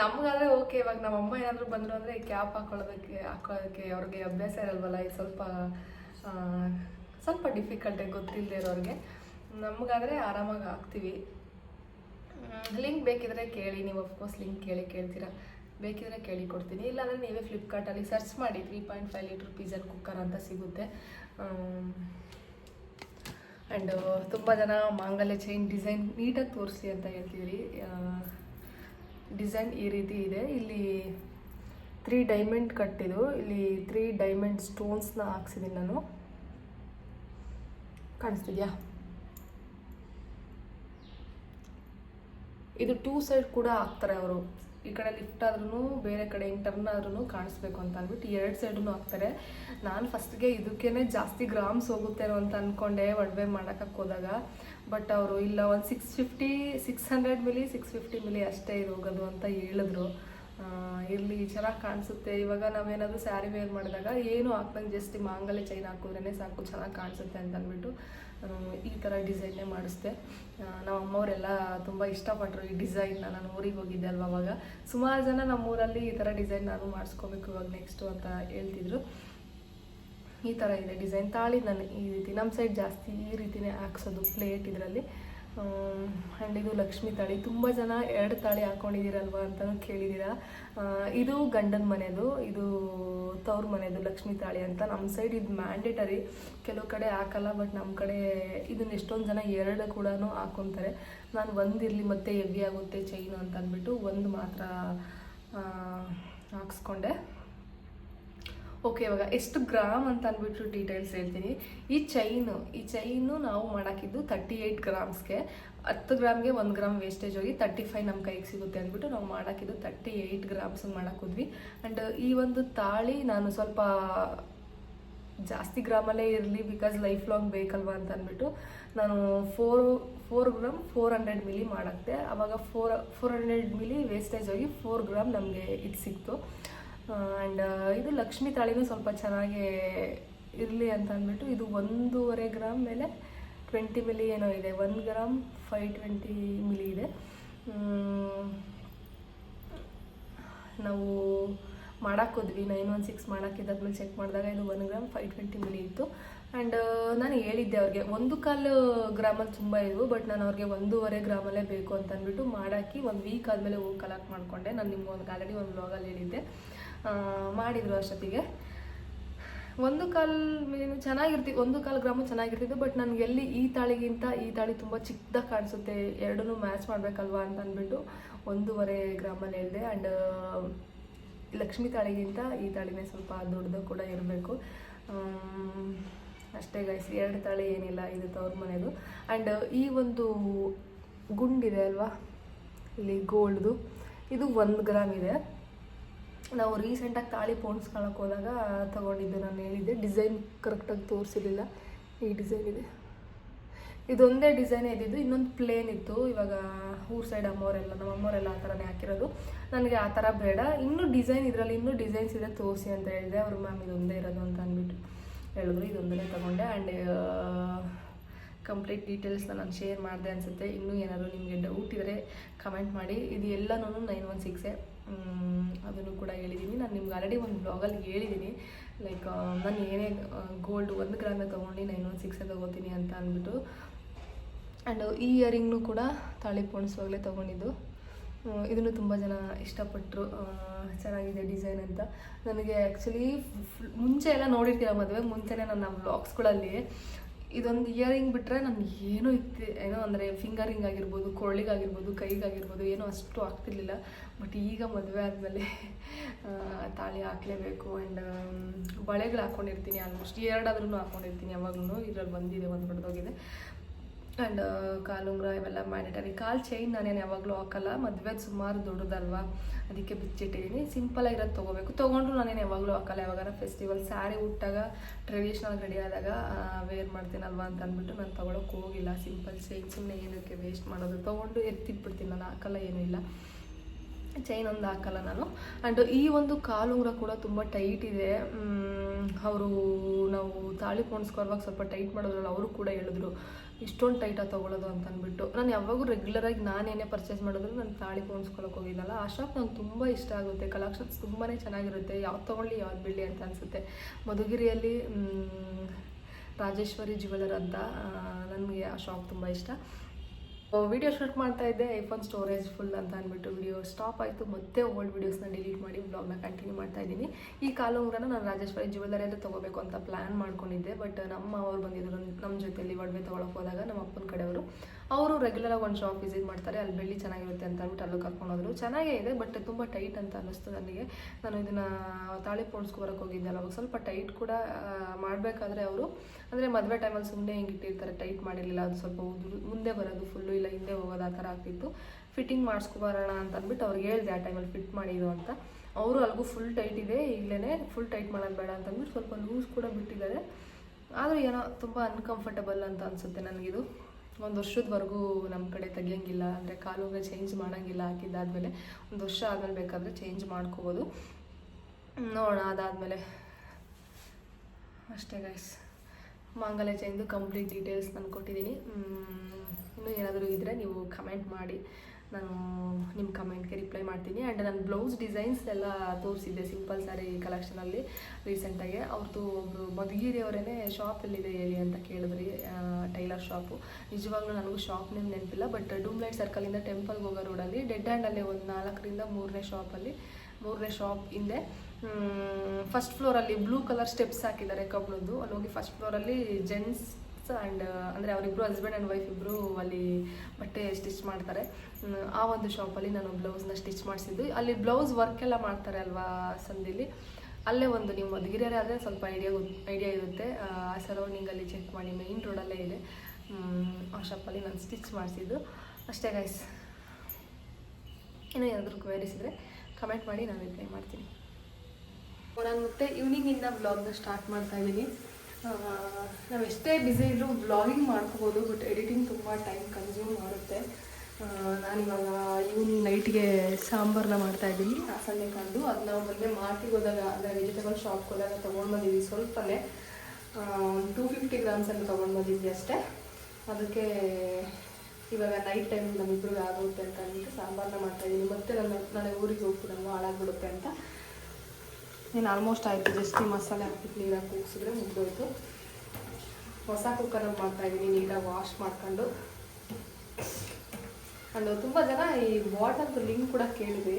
ನಮಗಾದರೆ ಓಕೆ. ಇವಾಗ ನಮ್ಮ ಅಮ್ಮ ಏನಾದರೂ ಬಂದರು ಅಂದರೆ ಕ್ಯಾಪ್ ಹಾಕೊಳ್ಳೋದಕ್ಕೆ ಹಾಕೊಳ್ಳೋದಕ್ಕೆ ಅವ್ರಿಗೆ ಅಭ್ಯಾಸ ಇರಲ್ವಲ್ಲ ಇದು ಸ್ವಲ್ಪ ಸ್ವಲ್ಪ ಡಿಫಿಕಲ್ಟೇ ಗೊತ್ತಿಲ್ಲದೆ ಇರೋರಿಗೆ. ನಮಗಾದರೆ ಆರಾಮಾಗಿ ಹಾಕ್ತೀವಿ. ಲಿಂಕ್ ಬೇಕಿದ್ರೆ ಕೇಳಿ, ನೀವು ಅಫ್ಕೋರ್ಸ್ ಲಿಂಕ್ ಕೇಳಿ ಕೇಳ್ತೀರಾ. ಬೇಕಿದ್ರೆ ಕೇಳಿ ಕೊಡ್ತೀನಿ. ಇಲ್ಲಾಂದರೆ ನೀವೇ ಫ್ಲಿಪ್ಕಾರ್ಟಲ್ಲಿ ಸರ್ಚ್ ಮಾಡಿ ತ್ರೀ ಪಾಯಿಂಟ್ ಫೈವ್ ಲೀಟ್ರ್ ಪೀಸಲ್ ಕುಕ್ಕರ್ ಅಂತ ಸಿಗುತ್ತೆ. ಆ್ಯಂಡ್ ತುಂಬ ಜನ ಮಾಂಗಲ್ಯ ಚೈನ್ ಡಿಸೈನ್ ನೀಟಾಗಿ ತೋರಿಸಿ ಅಂತ ಹೇಳ್ತಿದ್ರಿ. ಡಿಸೈನ್ ಈ ರೀತಿ ಇದೆ. ಇಲ್ಲಿ ತ್ರೀ ಡೈಮಂಡ್ ಕಟ್ಟಿದ್ದು ಇಲ್ಲಿ ತ್ರೀ ಡೈಮಂಡ್ ಸ್ಟೋನ್ಸ್ನ ಹಾಕ್ಸಿದ್ದೀನಿ ನಾನು. ಕಾಣಿಸ್ತಿದ್ಯಾ? ಇದು ಟೂ ಸೈಡ್ ಕೂಡ ಹಾಕ್ತಾರೆ ಅವರು. ಈ ಕಡೆ ಲಿಫ್ಟ್ ಆದ್ರೂ ಬೇರೆ ಕಡೆ ಇಂಟರ್ನ್ ಟರ್ನ್ ಆದ್ರೂ ಕಾಣಿಸ್ಬೇಕು ಅಂತ ಅಂದ್ಬಿಟ್ಟು ಎರಡು ಸೈಡೂ ಹಾಕ್ತಾರೆ. ನಾನು ಫಸ್ಟ್ಗೆ ಇದಕ್ಕೇನೆ ಜಾಸ್ತಿ ಗ್ರಾಮ್ಸ್ ಹೋಗುತ್ತೇನೋ ಅಂತ ಅಂದ್ಕೊಂಡೆ ಒಡವೆ ಮಾಡೋಕ್ಕೆ ಹೋದಾಗ ಬಟ್ ಅವರು ಇಲ್ಲ, ಒಂದು six fifty six hundred ml six fifty ml ಅಷ್ಟೇ ಇರೋಗೋದು ಅಂತ ಹೇಳಿದ್ರು. ಇರಲಿ, ಚೆನ್ನಾಗಿ ಕಾಣಿಸುತ್ತೆ. ಇವಾಗ ನಾವೇನಾದರೂ ಸ್ಯಾರಿ ವೇರ್ ಮಾಡಿದಾಗ ಏನು ಹಾಕ್ದಂಗೆ ಜಸ್ಟ್ ಮಾಂಗಲ್ಯ ಚೈನ್ ಹಾಕಿದ್ರೇ ಸಾಕು, ಚೆನ್ನಾಗಿ ಕಾಣಿಸುತ್ತೆ ಅಂತ ಅಂದ್ಬಿಟ್ಟು ಈ ಥರ ಡಿಸೈನ್ನೇ ಮಾಡಿಸ್ದೆ. ನಮ್ಮ ಅಮ್ಮವರೆಲ್ಲ ತುಂಬ ಇಷ್ಟಪಟ್ಟರು ಈ ಡಿಸೈನ್ನ ನಾನು ಊರಿಗೆ ಹೋಗಿದ್ದೆ ಅಲ್ವಾ ಅವಾಗ. ಸುಮಾರು ಜನ ನಮ್ಮೂರಲ್ಲಿ ಈ ಥರ ಡಿಸೈನ್ ನಾನು ಮಾಡಿಸ್ಕೋಬೇಕು ಇವಾಗ ನೆಕ್ಸ್ಟು ಅಂತ ಹೇಳ್ತಿದ್ರು. ಈ ಥರ ಇದೆ ಡಿಸೈನ್ ತಾಳಿ ನಾನು ಈ ರೀತಿ ನಮ್ಮ ಸೈಡ್ ಜಾಸ್ತಿ ಈ ರೀತಿನೇ ಹಾಕ್ಸೋದು ಪ್ಲೇಟ್ ಇದರಲ್ಲಿ. ಆ್ಯಂಡ್ ಇದು ಲಕ್ಷ್ಮಿ ತಾಳಿ. ತುಂಬ ಜನ ಎರಡು ತಾಳಿ ಹಾಕೊಂಡಿದ್ದೀರಲ್ವ ಅಂತಲೂ ಕೇಳಿದ್ದೀರಾ? ಇದು ಗಂಡನ ಮನೆದು, ಇದು ತವ್ರ ಮನೆದು ಲಕ್ಷ್ಮಿ ತಾಳಿ ಅಂತ. ನಮ್ಮ ಸೈಡ್ ಇದು ಮ್ಯಾಂಡೇಟರಿ ಕೆಲವು ಕಡೆ ಹಾಕಲ್ಲ ಬಟ್ ನಮ್ಮ ಕಡೆ ಇದನ್ನ ಎಷ್ಟೊಂದು ಜನ ಎರಡು ಕೂಡ ಹಾಕ್ಕೊತಾರೆ ನಾನು ಒಂದಿರಲಿ ಮತ್ತೆ ಹೆವಿ ಆಗುತ್ತೆ ಚೈನು ಅಂತ ಅಂದ್ಬಿಟ್ಟು ಒಂದು ಮಾತ್ರ ಹಾಕ್ಸ್ಕೊಂಡೆ. ಓಕೆ ಇವಾಗ ಎಷ್ಟು ಗ್ರಾಮ್ ಅಂತ ಅಂದ್ಬಿಟ್ಟು ಡೀಟೇಲ್ಸ್ ಹೇಳ್ತೀನಿ. ಈ ಚೈನು ಈ ಚೈನು ನಾವು ಮಾಡೋಕ್ಕಿದ್ದು ತರ್ಟಿ ಏಯ್ಟ್ ಗ್ರಾಮ್ಸ್ಗೆ ಹತ್ತು ಗ್ರಾಮ್ಗೆ ಒಂದು ಗ್ರಾಮ್ ವೇಸ್ಟೇಜ್ ಹೋಗಿ ತರ್ಟಿ ಫೈವ್ ನಮ್ಮ ಕೈಗೆ ಸಿಗುತ್ತೆ ಅಂದ್ಬಿಟ್ಟು ನಾವು ಮಾಡೋಕ್ಕಿದ್ದು ತರ್ಟಿ ಏಯ್ಟ್ ಗ್ರಾಮ್ಸ್ ಮಾಡಾಕಿದ್ವಿ ಆ್ಯಂಡ್ ಈ ಒಂದು ತಾಳಿ ನಾನು ಸ್ವಲ್ಪ ಜಾಸ್ತಿ ಗ್ರಾಮಲ್ಲೇ ಇರಲಿ ಬಿಕಾಸ್ ಲೈಫ್ ಲಾಂಗ್ ಬೇಕಲ್ವಾ ಅಂತ ಅಂದ್ಬಿಟ್ಟು ನಾನು four four gram four hundred ml ಮಾಡಾಕ್ತೆ. ಆವಾಗ four four hundred ml wastage ಹೋಗಿ ಫೋರ್ ಗ್ರಾಮ್ ನಮಗೆ ಇದು ಸಿಕ್ತು. ಆ್ಯಂಡ್ ಇದು ಲಕ್ಷ್ಮಿ ತಾಳಿನೂ ಸ್ವಲ್ಪ ಚೆನ್ನಾಗಿ ಇರಲಿ ಅಂತ ಅಂದ್ಬಿಟ್ಟು ಇದು ಒಂದೂವರೆ ಗ್ರಾಮ್ ಮೇಲೆ ಟ್ವೆಂಟಿ ಮಿಲಿ ಏನೋ ಇದೆ. One gram five twenty ml ಇದೆ. ನಾವು ಹೋದ್ವಿ. ನೈನ್ ಒನ್ ಸಿಕ್ಸ್ ಮಾಡೋಕ್ಕಿದ್ದಾಗಲೂ ಚೆಕ್ ಮಾಡಿದಾಗ ಇದು one gram five twenty ml ಇತ್ತು. ಆ್ಯಂಡ್ ನಾನು ಹೇಳಿದ್ದೆ ಅವ್ರಿಗೆ, ಒಂದು ಕಾಲು ಗ್ರಾಮಲ್ಲಿ ತುಂಬ ಇದ್ವು ಬಟ್ ನಾನು ಅವ್ರಿಗೆ ಒಂದೂವರೆ ಗ್ರಾಮಲ್ಲೇ ಬೇಕು ಅಂತ ಅಂದ್ಬಿಟ್ಟು ಮಾಡಾಕಿ ಒಂದು ವೀಕ್ ಆದಮೇಲೆ ಹೋಗಿ ಕಲೆಕ್ಟ್ ಮಾಡಿಕೊಂಡೆ. ನಾನು ನಿಮ್ಗೆ ಒಂದು ಆಲ್ರೆಡಿ ಒಂದು ಬ್ಲಾಗಲ್ಲಿ ಹೇಳಿದ್ದೆ. ಮಾಡಿದ್ರು ಅಷ್ಟೊತ್ತಿಗೆ ಒಂದು ಕಾಲು ಮೀನು ಚೆನ್ನಾಗಿರ್ತಿ, ಒಂದು ಕಾಲು ಗ್ರಾಮು ಚೆನ್ನಾಗಿರ್ತಿದ್ದು ಬಟ್ ನನಗೆ ಎಲ್ಲಿ ಈ ತಾಳಿಗಿಂತ ಈ ತಾಳಿ ತುಂಬ ಚಿಕ್ಕದಾಗಿ ಕಾಣಿಸುತ್ತೆ ಎರಡೂ ಮ್ಯಾಚ್ ಮಾಡಬೇಕಲ್ವಾ ಅಂತ ಅಂದ್ಬಿಟ್ಟು ಒಂದೂವರೆ ಗ್ರಾಮಲ್ಲಿ ಹೇಳಿದೆ ಆ್ಯಂಡ್ ಲಕ್ಷ್ಮಿ ತಾಳಿಗಿಂತ ಈ ತಾಳಿನೇ ಸ್ವಲ್ಪ ದೊಡ್ಡದು ಕೂಡ ಇರಬೇಕು. ಅಷ್ಟೇ ಗೈಸ್ ಎರಡು ತಾಳಿ ಏನಿಲ್ಲ, ಇದು ತವ್ರ ಮನೆಯದು ಆ್ಯಂಡ್ ಈ ಒಂದು ಗುಂಡಿದೆ ಅಲ್ವಾ? ಇಲ್ಲಿ ಗೋಲ್ಡ್ದು ಇದು ಒಂದು ಗ್ರಾಮ್ ಇದೆ. ನಾವು ರೀಸೆಂಟಾಗಿ ತಾಳಿ ಪೋಣಿಸ್ಕೊಳಕ್ಕೆ ಹೋದಾಗ ತೊಗೊಂಡಿದ್ದು ನಾನು ಹೇಳಿದ್ದೆ. ಡಿಸೈನ್ ಕರೆಕ್ಟಾಗಿ ತೋರಿಸಿರಲಿಲ್ಲ. ಈ ಡಿಸೈನ್ ಇದೆ. ಇದೊಂದೇ ಡಿಸೈನ್ ಇದ್ದಿದ್ದು, ಇನ್ನೊಂದು ಪ್ಲೇನ್ ಇತ್ತು. ಇವಾಗ ಊರ್ ಸೈಡ್ ಅಮ್ಮವರೆಲ್ಲ ನಮ್ಮ ಅಮ್ಮವರೆಲ್ಲ ಆ ಥರನೇ ಹಾಕಿರೋದು. ನನಗೆ ಆ ಥರ ಬೇಡ. ಇನ್ನೂ ಡಿಸೈನ್ ಇದರಲ್ಲಿ ಇನ್ನೂ ಡಿಸೈನ್ಸ್ ಇದೆ, ತೋರಿಸಿ ಅಂತ ಹೇಳಿದೆ. ಅವರು, ಮ್ಯಾಮ್, ಇದೊಂದೇ ಇರೋದು ಅಂತ ಅಂದ್ಬಿಟ್ಟು ಹೇಳಿದ್ರು. ಇದೊಂದನ್ನೇ ತೊಗೊಂಡೆ. ಆ್ಯಂಡ್ ಕಂಪ್ಲೀಟ್ ಡೀಟೇಲ್ಸ್ನ ನಾನು ಶೇರ್ ಮಾಡಿದೆ ಅನಿಸುತ್ತೆ. ಇನ್ನೂ ಏನಾದರೂ ನಿಮಗೆ ಡೌಟ್ ಇದ್ದರೆ ಕಮೆಂಟ್ ಮಾಡಿ. ಇದು ಎಲ್ಲನೂ ನೈನ್ ಒನ್ ಸಿಕ್ಸೇ ಅದನ್ನು ಕೂಡ ಹೇಳಿದ್ದೀನಿ ನಾನು ನಿಮ್ಗೆ ಆಲ್ರೆಡಿ ಒಂದು ಬ್ಲಾಗಲ್ಲಿ ಹೇಳಿದ್ದೀನಿ ಲೈಕ್ ನಾನು ಏನೇ ಗೋಲ್ಡ್ ಒಂದು ಗ್ರಾಮೇ ತೊಗೊಂಡು ನಾನು ಇನ್ನೊಂದು ಸಿಕ್ಸೇ ತೊಗೋತೀನಿ ಅಂತ ಅಂದ್ಬಿಟ್ಟು. ಆ್ಯಂಡ್ ಈ ಇಯರಿಂಗ್ನು ಕೂಡ ತಾಳಿ ಪೋಣಿಸುವಾಗಲೇ ತೊಗೊಂಡಿದ್ದು. ಇದನ್ನು ತುಂಬ ಜನ ಇಷ್ಟಪಟ್ಟರು ಚೆನ್ನಾಗಿದೆ ಡಿಸೈನ್ ಅಂತ. ನನಗೆ ಆ್ಯಕ್ಚುಲಿ ಮುಂಚೆ ಎಲ್ಲ ನೋಡಿರ್ತೀರ ಮದುವೆ, ಮುಂಚೆನೇ ನನ್ನ ವ್ಲಾಗ್ಸ್ಗಳಲ್ಲಿ ಇದೊಂದು ಇಯರಿಂಗ್ ಬಿಟ್ಟರೆ ನನಗೆ ಏನೂ ಇತ್ತು, ಏನೋ ಅಂದರೆ ಫಿಂಗರಿಂಗ್ ಆಗಿರ್ಬೋದು ಕೊಳ್ಳಿಗಾಗಿರ್ಬೋದು ಕೈಗಾಗಿರ್ಬೋದು, ಏನೂ ಅಷ್ಟು ಆಗ್ತಿರ್ಲಿಲ್ಲ. ಬಟ್ ಈಗ ಮದುವೆ ಆದಮೇಲೆ ತಾಳಿ ಹಾಕಲೇಬೇಕು ಆ್ಯಂಡ್ ಬಳೆಗಳು ಹಾಕ್ಕೊಂಡಿರ್ತೀನಿ ಆಲ್ಮೋಸ್ಟ್ ಎರಡಾದ್ರೂ ಹಾಕ್ಕೊಂಡಿರ್ತೀನಿ ಯಾವಾಗಲೂ ಇದ್ರಲ್ಲಿ ಬಂದಿದೆ ಒಂದು ಹೊಡೆದೋಗಿದೆ ಆ್ಯಂಡ್ ಕಾಲುಂಗ್ರ ಇವೆಲ್ಲ ಮ್ಯಾಂಡೇಟರಿ ಕಾಲು ಚೈನ್ ನಾನೇನು ಯಾವಾಗಲೂ ಹಾಕಲ್ಲ. ಮದುವೆ ಸುಮಾರು ದೊಡ್ಡದಲ್ವಾ? ಅದಕ್ಕೆ ಬಿಚ್ಚಿಟ್ಟಿದ್ದೀನಿ ಸಿಂಪಲ್ ಆಗಿರೋದು ತೊಗೋಬೇಕು. ತೊಗೊಂಡ್ರು ನಾನೇನು ಯಾವಾಗಲೂ ಹಾಕಲ್ಲ. ಯಾವಾಗಾರ ಫೆಸ್ಟಿವಲ್ ಸ್ಯಾರಿ ಉಟ್ಟಾಗ ಟ್ರೆಡಿಷ್ನಲ್ ರೆಡಿ ಆದಾಗ ವೇರ್ ಮಾಡ್ತೀನಲ್ವಾ ಅಂತ ಅಂದ್ಬಿಟ್ಟು ನಾನು ತೊಗೊಳಕ್ಕೆ ಹೋಗಿಲ್ಲ. ಸಿಂಪಲ್ ಚೈನ್ ಸುಮ್ಮನೆ ಏನಕ್ಕೆ ವೇಸ್ಟ್ ಮಾಡೋದು? ತೊಗೊಂಡು ಎತ್ತಿಟ್ಬಿಡ್ತೀನಿ. ನಾನು ಹಾಕಲ್ಲ, ಏನೂ ಇಲ್ಲ. ಚೈನ್ ಒಂದು ಹಾಕಲ್ಲ ನಾನು. ಆ್ಯಂಡ್ ಈ ಒಂದು ಕಾಲುಂಗ್ರ ಕೂಡ ತುಂಬ ಟೈಟ್ ಇದೆ. ಅವರು ನಾವು ತಾಳಿ ಪೋಣಿಸ್ಕೊಳ್ವಾಗ ಸ್ವಲ್ಪ ಟೈಟ್ ಮಾಡೋದ್ರಲ್ಲಿ ಅವರು ಕೂಡ ಹೇಳಿದ್ರು. ಇಷ್ಟೊಂದು ಟೈಟಾಗಿ ತೊಗೊಳೋದು ಅಂತ ಅಂದ್ಬಿಟ್ಟು ನಾನು ಯಾವಾಗೂ ರೆಗ್ಯುಲರಾಗಿ ನಾನೇನೇ ಪರ್ಚೇಸ್ ಮಾಡಿದ್ರು ನಾನು ತಾಳಿ ಪೋಣಿಸ್ಕೊಳಕ್ಕೆ ಹೋಗಿದ್ದಲ್ಲ. ಆ ಶಾಪ್ ನಂಗೆ ತುಂಬ ಇಷ್ಟ ಆಗುತ್ತೆ. ಕಲೆಕ್ಷನ್ಸ್ ತುಂಬಾ ಚೆನ್ನಾಗಿರುತ್ತೆ. ಯಾವ್ದು ತೊಗೊಳ್ಳಿ, ಯಾವ್ದು ಬಿಡಲಿ ಅಂತ ಅನಿಸುತ್ತೆ. ಮಧುಗಿರಿಯಲ್ಲಿ ರಾಜೇಶ್ವರಿ ಜ್ಯುವೆಲರ್ ಅಂತ ನನಗೆ ಆ ಶಾಪ್ ತುಂಬ ಇಷ್ಟ. ವಿಡಿಯೋ ಶೂಟ್ ಮಾಡ್ತಾ ಇದ್ದೆ ಐಫೋನ್ ಸ್ಟೋರೇಜ್ ಫುಲ್ ಅಂತ ಅಂದ್ಬಿಟ್ಟು ವಿಡಿಯೋ ಸ್ಟಾಪ್ ಆಯಿತು. ಮತ್ತೆ ಓಲ್ಡ್ ವೀಡಿಯೋಸ್ನ ಡಿಲೀಟ್ ಮಾಡಿ ಬ್ಲಾಗ್ನ ಕಂಟಿನ್ಯೂ ಮಾಡ್ತಾ ಇದ್ದೀನಿ. ಈ ಕಾಲುಂಗ್ರನ ನಾನು ರಾಜೇಶ್ವರಿ ಜ್ಯುವೆಲರಿಯಲ್ಲಿ ತೊಗೋಬೇಕು ಅಂತ ಪ್ಲ್ಯಾನ್ ಮಾಡ್ಕೊಂಡಿದ್ದೆ. ಬಟ್ ನಮ್ಮ ಅವ್ರು ಬಂದಿದ್ರು ನಮ್ಮ ಜೊತೆಯಲ್ಲಿ ಒಡವೆ ತೊಗೊಳಕ್ಕೆ ಹೋದಾಗ ನಮ್ಮ ಅಪ್ಪನ ಕಡೆಯವರು ಅವರು ರೆಗ್ಯುಲರಾಗಿ ಒಂದು ಶಾಪ್ ವಿಸಿಟ್ ಮಾಡ್ತಾರೆ, ಅಲ್ಲಿ ಬೆಳ್ಳಿ ಚೆನ್ನಾಗಿರುತ್ತೆ ಅಂತ ಅಂದ್ಬಿಟ್ಟು ಅಲ್ಲೂ ಕರ್ಕೊಂಡೋದ್ರು ಚೆನ್ನಾಗೇ ಇದೆ ಬಟ್ ತುಂಬ ಟೈಟ್ ಅಂತ ಅನ್ನಿಸ್ತು ನನಗೆ. ನಾನು ಇದನ್ನು ತಾಳಿ ಪೋಣಿಸ್ಕೊಬರಕ್ಕೆ ಹೋಗಿದ್ದೆಲ್ಲ ಅವಾಗ ಸ್ವಲ್ಪ ಟೈಟ್ ಕೂಡ ಮಾಡಬೇಕಾದ್ರೆ ಅವರು. ಅಂದರೆ ಮದುವೆ ಟೈಮಲ್ಲಿ ಸುಮ್ಮನೆ ಹಿಂಗೆ ಇಟ್ಟಿರ್ತಾರೆ ಟೈಟ್ ಮಾಡಿರಲಿಲ್ಲ, ಅದು ಸ್ವಲ್ಪ ಮುಂದೆ ಬರೋದು ಫುಲ್ಲು ಇಲ್ಲ, ಹಿಂದೆ ಹೋಗೋದು ಆ ಥರ ಆಗ್ತಿತ್ತು. ಫಿಟ್ಟಿಂಗ್ ಮಾಡಿಸ್ಕೊಬರೋಣ ಅಂತ ಅಂದ್ಬಿಟ್ಟು ಅವ್ರಿಗೆ ಹೇಳಿದೆ ಆ ಟೈಮಲ್ಲಿ ಫಿಟ್ ಮಾಡಿದ್ದು ಅಂತ. ಅವರು ಅಲ್ಗೂ ಫುಲ್ ಟೈಟ್ ಇದೆ ಈಗಲೇ ಫುಲ್ ಟೈಟ್ ಮಾಡೋದು ಬೇಡ ಅಂತಂದ್ಬಿಟ್ಟು ಸ್ವಲ್ಪ ಲೂಸ್ ಕೂಡ ಬಿಟ್ಟಿದ್ದಾರೆ. ಆದರೂ ಏನೋ ತುಂಬ ಅನ್ಕಂಫರ್ಟಬಲ್ ಅಂತ ಅನಿಸುತ್ತೆ ನನಗಿದು. ಒಂದು ವರ್ಷದವರೆಗೂ ನಮ್ಮ ಕಡೆ ತೆಗಿಯಂಗಿಲ್ಲ, ಅಂದರೆ ಕಾಲುಗೆ ಚೇಂಜ್ ಮಾಡೋಂಗಿಲ್ಲ ಹಾಕಿದ್ದಾದಮೇಲೆ ಒಂದು ವರ್ಷ ಆದಮೇಲೆ ಬೇಕಾದರೆ ಚೇಂಜ್ ಮಾಡ್ಕೋಬೋದು. ನೋಡೋಣ, ಅದಾದಮೇಲೆ. ಅಷ್ಟೇ ಗೈಸ್ ಮಾಂಗಲ್ಯ ಚೈನ್ದು ಕಂಪ್ಲೀಟ್ ಡೀಟೇಲ್ಸ್ ನಾನು ಕೊಟ್ಟಿದ್ದೀನಿ ಇನ್ನೂ ಏನಾದರೂ ಇದ್ದರೆ ನೀವು ಕಮೆಂಟ್ ಮಾಡಿ. ನಾನು ನಿಮ್ಮ ಕಮೆಂಟ್ಗೆ ರಿಪ್ಲೈ ಮಾಡ್ತೀನಿ. ಆ್ಯಂಡ್ ನಾನು ಬ್ಲೌಸ್ ಡಿಸೈನ್ಸ್ ಎಲ್ಲ ತೋರಿಸಿದ್ದೆ ಸಿಂಪಲ್ ಸ್ಯಾರಿ ಕಲೆಕ್ಷನಲ್ಲಿ ರೀಸೆಂಟಾಗಿ ಅವ್ರದ್ದು ಮಧುಗಿರಿಯವರೇ ಶಾಪ್ ಎಲ್ಲಿದೆ ಹೇಳಿ ಅಂತ ಕೇಳಿದ್ರಿ ಟೈಲರ್ ಶಾಪು ನಿಜವಾಗ್ಲೂ ನನಗೂ ಶಾಪ್ ನೇಮ್ ನೆನಪಿಲ್ಲ ಬಟ್ ಡೂಮ್ಲೈಟ್ ಸರ್ಕಲಿಂದ ಟೆಂಪಲ್ಗೆ ಹೋಗೋ ರೋಡಲ್ಲಿ ಡೆಡ್ ಹ್ಯಾಂಡಲ್ಲೇ ಒಂದು ನಾಲ್ಕರಿಂದ ಮೂರನೇ ಶಾಪಲ್ಲಿ ಮೂರನೇ ಶಾಪ್ ಹಿಂದೆ ಫಸ್ಟ್ ಫ್ಲೋರಲ್ಲಿ ಬ್ಲೂ ಕಲರ್ ಸ್ಟೆಪ್ಸ್ ಹಾಕಿದ್ದಾರೆ ಕಬ್ಣದ್ದು ಅಲ್ಲಿ ಹೋಗಿ ಫಸ್ಟ್ ಫ್ಲೋರಲ್ಲಿ ಜೆಂಟ್ಸ್ ಆ್ಯಂಡ್, ಅಂದರೆ ಅವರಿಬ್ಬರು ಹಸ್ಬೆಂಡ್ ಆ್ಯಂಡ್ ವೈಫ್ ಇಬ್ಬರು ಅಲ್ಲಿ ಬಟ್ಟೆ ಸ್ಟಿಚ್ ಮಾಡ್ತಾರೆ. ಆ ಒಂದು ಶಾಪಲ್ಲಿ ನಾನು ಬ್ಲೌಸ್ನ ಸ್ಟಿಚ್ ಮಾಡಿಸಿದ್ದು. ಅಲ್ಲಿ ಬ್ಲೌಸ್ ವರ್ಕ್ ಎಲ್ಲ ಮಾಡ್ತಾರೆ ಅಲ್ವಾ ಸಂದಿಲಿ? ಅಲ್ಲೇ ಒಂದು ನಿಮ್ಮ ಮಧುಗಿರಿಯರೇ ಆದರೆ ಸ್ವಲ್ಪ ಐಡಿಯಾ ಐಡಿಯಾ ಇರುತ್ತೆ. ಆ ಸರೌಂಡಿಂಗಲ್ಲಿ ಚೆಕ್ ಮಾಡಿ, ಮೈನ್ ರೋಡಲ್ಲೇ ಇದೆ. ಆ ಶಾಪಲ್ಲಿ ನಾನು ಸ್ಟಿಚ್ ಮಾಡಿಸಿದ್ದು. ಅಷ್ಟೇ ಗೈಸ್ ಇನ್ನೂ ಏನಾದರೂ ಕ್ವೈರೀಸ್ ಇದ್ದರೆ ಕಮೆಂಟ್ ಮಾಡಿ ನಾನು ರಿಪ್ಲೈ ಮಾಡ್ತೀನಿ. ನಾನು ಮತ್ತೆ ಈವ್ನಿಂಗಿಂದ ಬ್ಲಾಗ್ನ ಸ್ಟಾರ್ಟ್ ಮಾಡ್ತಾ ಇದ್ದೀನಿ. ನಾವು ಎಷ್ಟೇ ಬ್ಯುಸಿ ಇದ್ದರೂ ಬ್ಲಾಗಿಂಗ್ ಮಾಡ್ಕೋಬೋದು ಬಟ್ ಎಡಿಟಿಂಗ್ ತುಂಬ ಟೈಮ್ ಕನ್ಸ್ಯೂಮ್ ಮಾಡುತ್ತೆ ನಾನಿವಾಗ ಈವ್ನಿಂಗ್ ನೈಟ್ಗೆ ಸಾಂಬಾರನ್ನ ಮಾಡ್ತಾ ಇದ್ದೀನಿ. ಸಣ್ಣ ಕಂಡು ಅದು ನಾವು ಮೊನ್ನೆ ಮಾರ್ಕಿಗೆ ಹೋದಾಗ ಅಂದರೆ ವೆಜಿಟೇಬಲ್ ಶಾಪ್ಗೆ ಹೋದಾಗ ತೊಗೊಂಡು ಬಂದಿದ್ವಿ ಸ್ವಲ್ಪನೇ. ಟೂ ಫಿಫ್ಟಿ ಗ್ರಾಮ್ಸಲ್ಲಿ ತೊಗೊಂಡು ಬಂದಿದ್ವಿ ಅಷ್ಟೇ. ಅದಕ್ಕೆ ಇವಾಗ ನೈಟ್ ಟೈಮ್ ನಮ್ಮಿಬ್ರಿಗೆ ಆಗುತ್ತೆ ಅಂತ ಅಂದ್ಬಿಟ್ಟು ಸಾಂಬಾರನ್ನ ಮಾಡ್ತಾ ಇದ್ದೀನಿ. ಮತ್ತೆ ನನ್ನ ನಾಳೆ ಊರಿಗೆ ಹೋಗ್ಬಿಡಲ್ವ ಹಾಳಾಗ್ಬಿಡುತ್ತೆ ಅಂತ. ನೀನು ಆಲ್ಮೋಸ್ಟ್ ಆಯಿತು ಜಸ್ಟ್ ಈ ಮಸಾಲೆ ಹಾಕ್ಬಿಟ್ಟು ನೀರಾಗಿ ಕೂಗಿಸಿದ್ರೆ ಮುಗ್ದೋಯ್ತು ಹೊಸ ಕುಕ್ಕರಲ್ಲಿ ಮಾಡ್ತಾ ಇದ್ದೀನಿ ನೀಟಾಗಿ ವಾಶ್ ಮಾಡ್ಕೊಂಡು ಅಂಡ್ ತುಂಬ ಜನ ಈ ಬಾಟಲ್ದು ಲಿಂಕ್ ಕೂಡ ಕೇಳಿದ್ವಿ